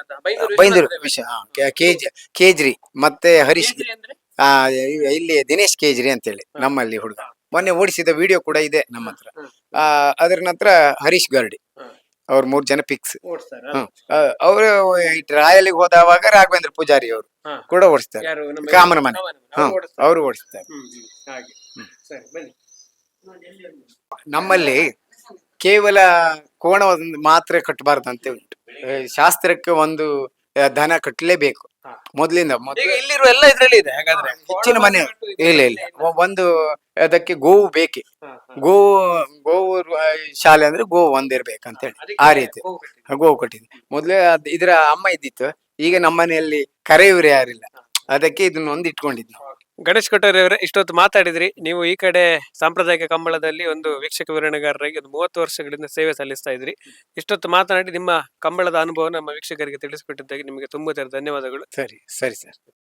ಬೈಂದೂರು ವಿಶ್ವ ಕೇಜ್ ಕೇಜ್ರಿ ಮತ್ತೆ ಹರೀಶ್ ಇಲ್ಲಿ ದಿನೇಶ್ ಕೇಜ್ರಿ ಅಂತೇಳಿ ನಮ್ಮಲ್ಲಿ ಹುಡುಗ. ಮೊನ್ನೆ ಓಡಿಸಿದ ವಿಡಿಯೋ ಕೂಡ ಇದೆ ನಮ್ಮ ಹತ್ರ ಆ ಅದ್ರ ನಂತರ ಹರೀಶ್ ಗರ್ಡಿ. ಅವ್ರ ಮೂರ್ ಜನ ಪಿಕ್ಸ್ ಓಡಿಸ್ತಾರ ಅವರು ರಾಯಲಿಗೆ ಹೋದವಾಗ ರಾಘವೇಂದ್ರ ಪೂಜಾರಿ ಅವರು ಹಾ. ಕೂಡ ಓಡಿಸ್ತಾರೆ ಯಾರು ನಮ್ಮ ಕಾಮನ ಮನೆ. ಕಾಮನ ಮನೆ. ಅವ್ರು ಓಡಿಸ್ತಾರೆ. ಅವರು ಓಡಿಸ್ತಾರೆ ಹ್ಮ್, ಹ್ಮ್. ಹಾಗೆ ಸರಿ ಬನ್ನಿ ನಮ್ಮಲ್ಲಿ ಕೇವಲ ಕೋಣ ಒಂದು ಮಾತ್ರ ಕಟ್ಟಬಾರ್ದಂತೆ ಉಂಟು ಆ, ಶಾಸ್ತ್ರಕ್ಕೆ ಒಂದು ಆ, ದನ ಕಟ್ಟಲೇಬೇಕು. ಮೊದ್ಲಿಂದ ಈಗ ಇಲ್ಲಿರುವ ಎಲ್ಲ ಇದ್ರಲ್ಲಿ ಇದೆ ಹಾಗಾದ್ರೆ ಹೆಚ್ಚಿನ ಮನೆ ಇಲ್ಲ ಇಲ್ಲ. ಒ- ಒಂದು ಅದಕ್ಕೆ ಗೋವು ಬೇಕೆ. ಗೋವು ಗೋವು ಶಾಲೆ ಅಂದ್ರೆ ಗೋವು ಒಂದಿರ್ಬೇಕಂತ ಹೇಳಿ ಆ ರೀತಿ. ಗೋವು ಕೊಟ್ಟಿದ್ದೆ. ಮೊದ್ಲೇ ಅದ್ ಇದ್ರ ಅಮ್ಮ ಇದ್ದಿತ್ತು. ಈಗ ನಮ್ಮನೆಯಲ್ಲಿ ಕರೆಯುವ ಯಾರಿಲ್ಲ ಅದಕ್ಕೆ ಇದನ್ನ ಒಂದು ಇಟ್ಕೊಂಡಿದ್ವಿ ನಾವು. ಗಣೇಶ್ ಕೊಟ್ಟರೆ ಅವರೇ ಇಷ್ಟೊತ್ತು ಮಾತಾಡಿದ್ರಿ. ನೀವು ಈ ಕಡೆ ಸಾಂಪ್ರದಾಯಿಕ ಕಂಬಳದಲ್ಲಿ ಒಂದು ವೀಕ್ಷಕ ವಿವರಣೆಗಾರರಾಗಿ ಒಂದು ಮೂವತ್ತು ವರ್ಷಗಳಿಂದ ಸೇವೆ ಸಲ್ಲಿಸ್ತಾ ಇದ್ರಿ. ಇಷ್ಟೊತ್ತು ಮಾತನಾಡಿ ನಿಮ್ಮ ಕಂಬಳದ ಅನುಭವ ನಮ್ಮ ವೀಕ್ಷಕರಿಗೆ ತಿಳಿಸಿಕೊಟ್ಟಿದ್ದಕ್ಕೆ ನಿಮಗೆ ತುಂಬ ಧನ್ಯವಾದಗಳು. ಸರಿ ಸರಿ ಸರ್.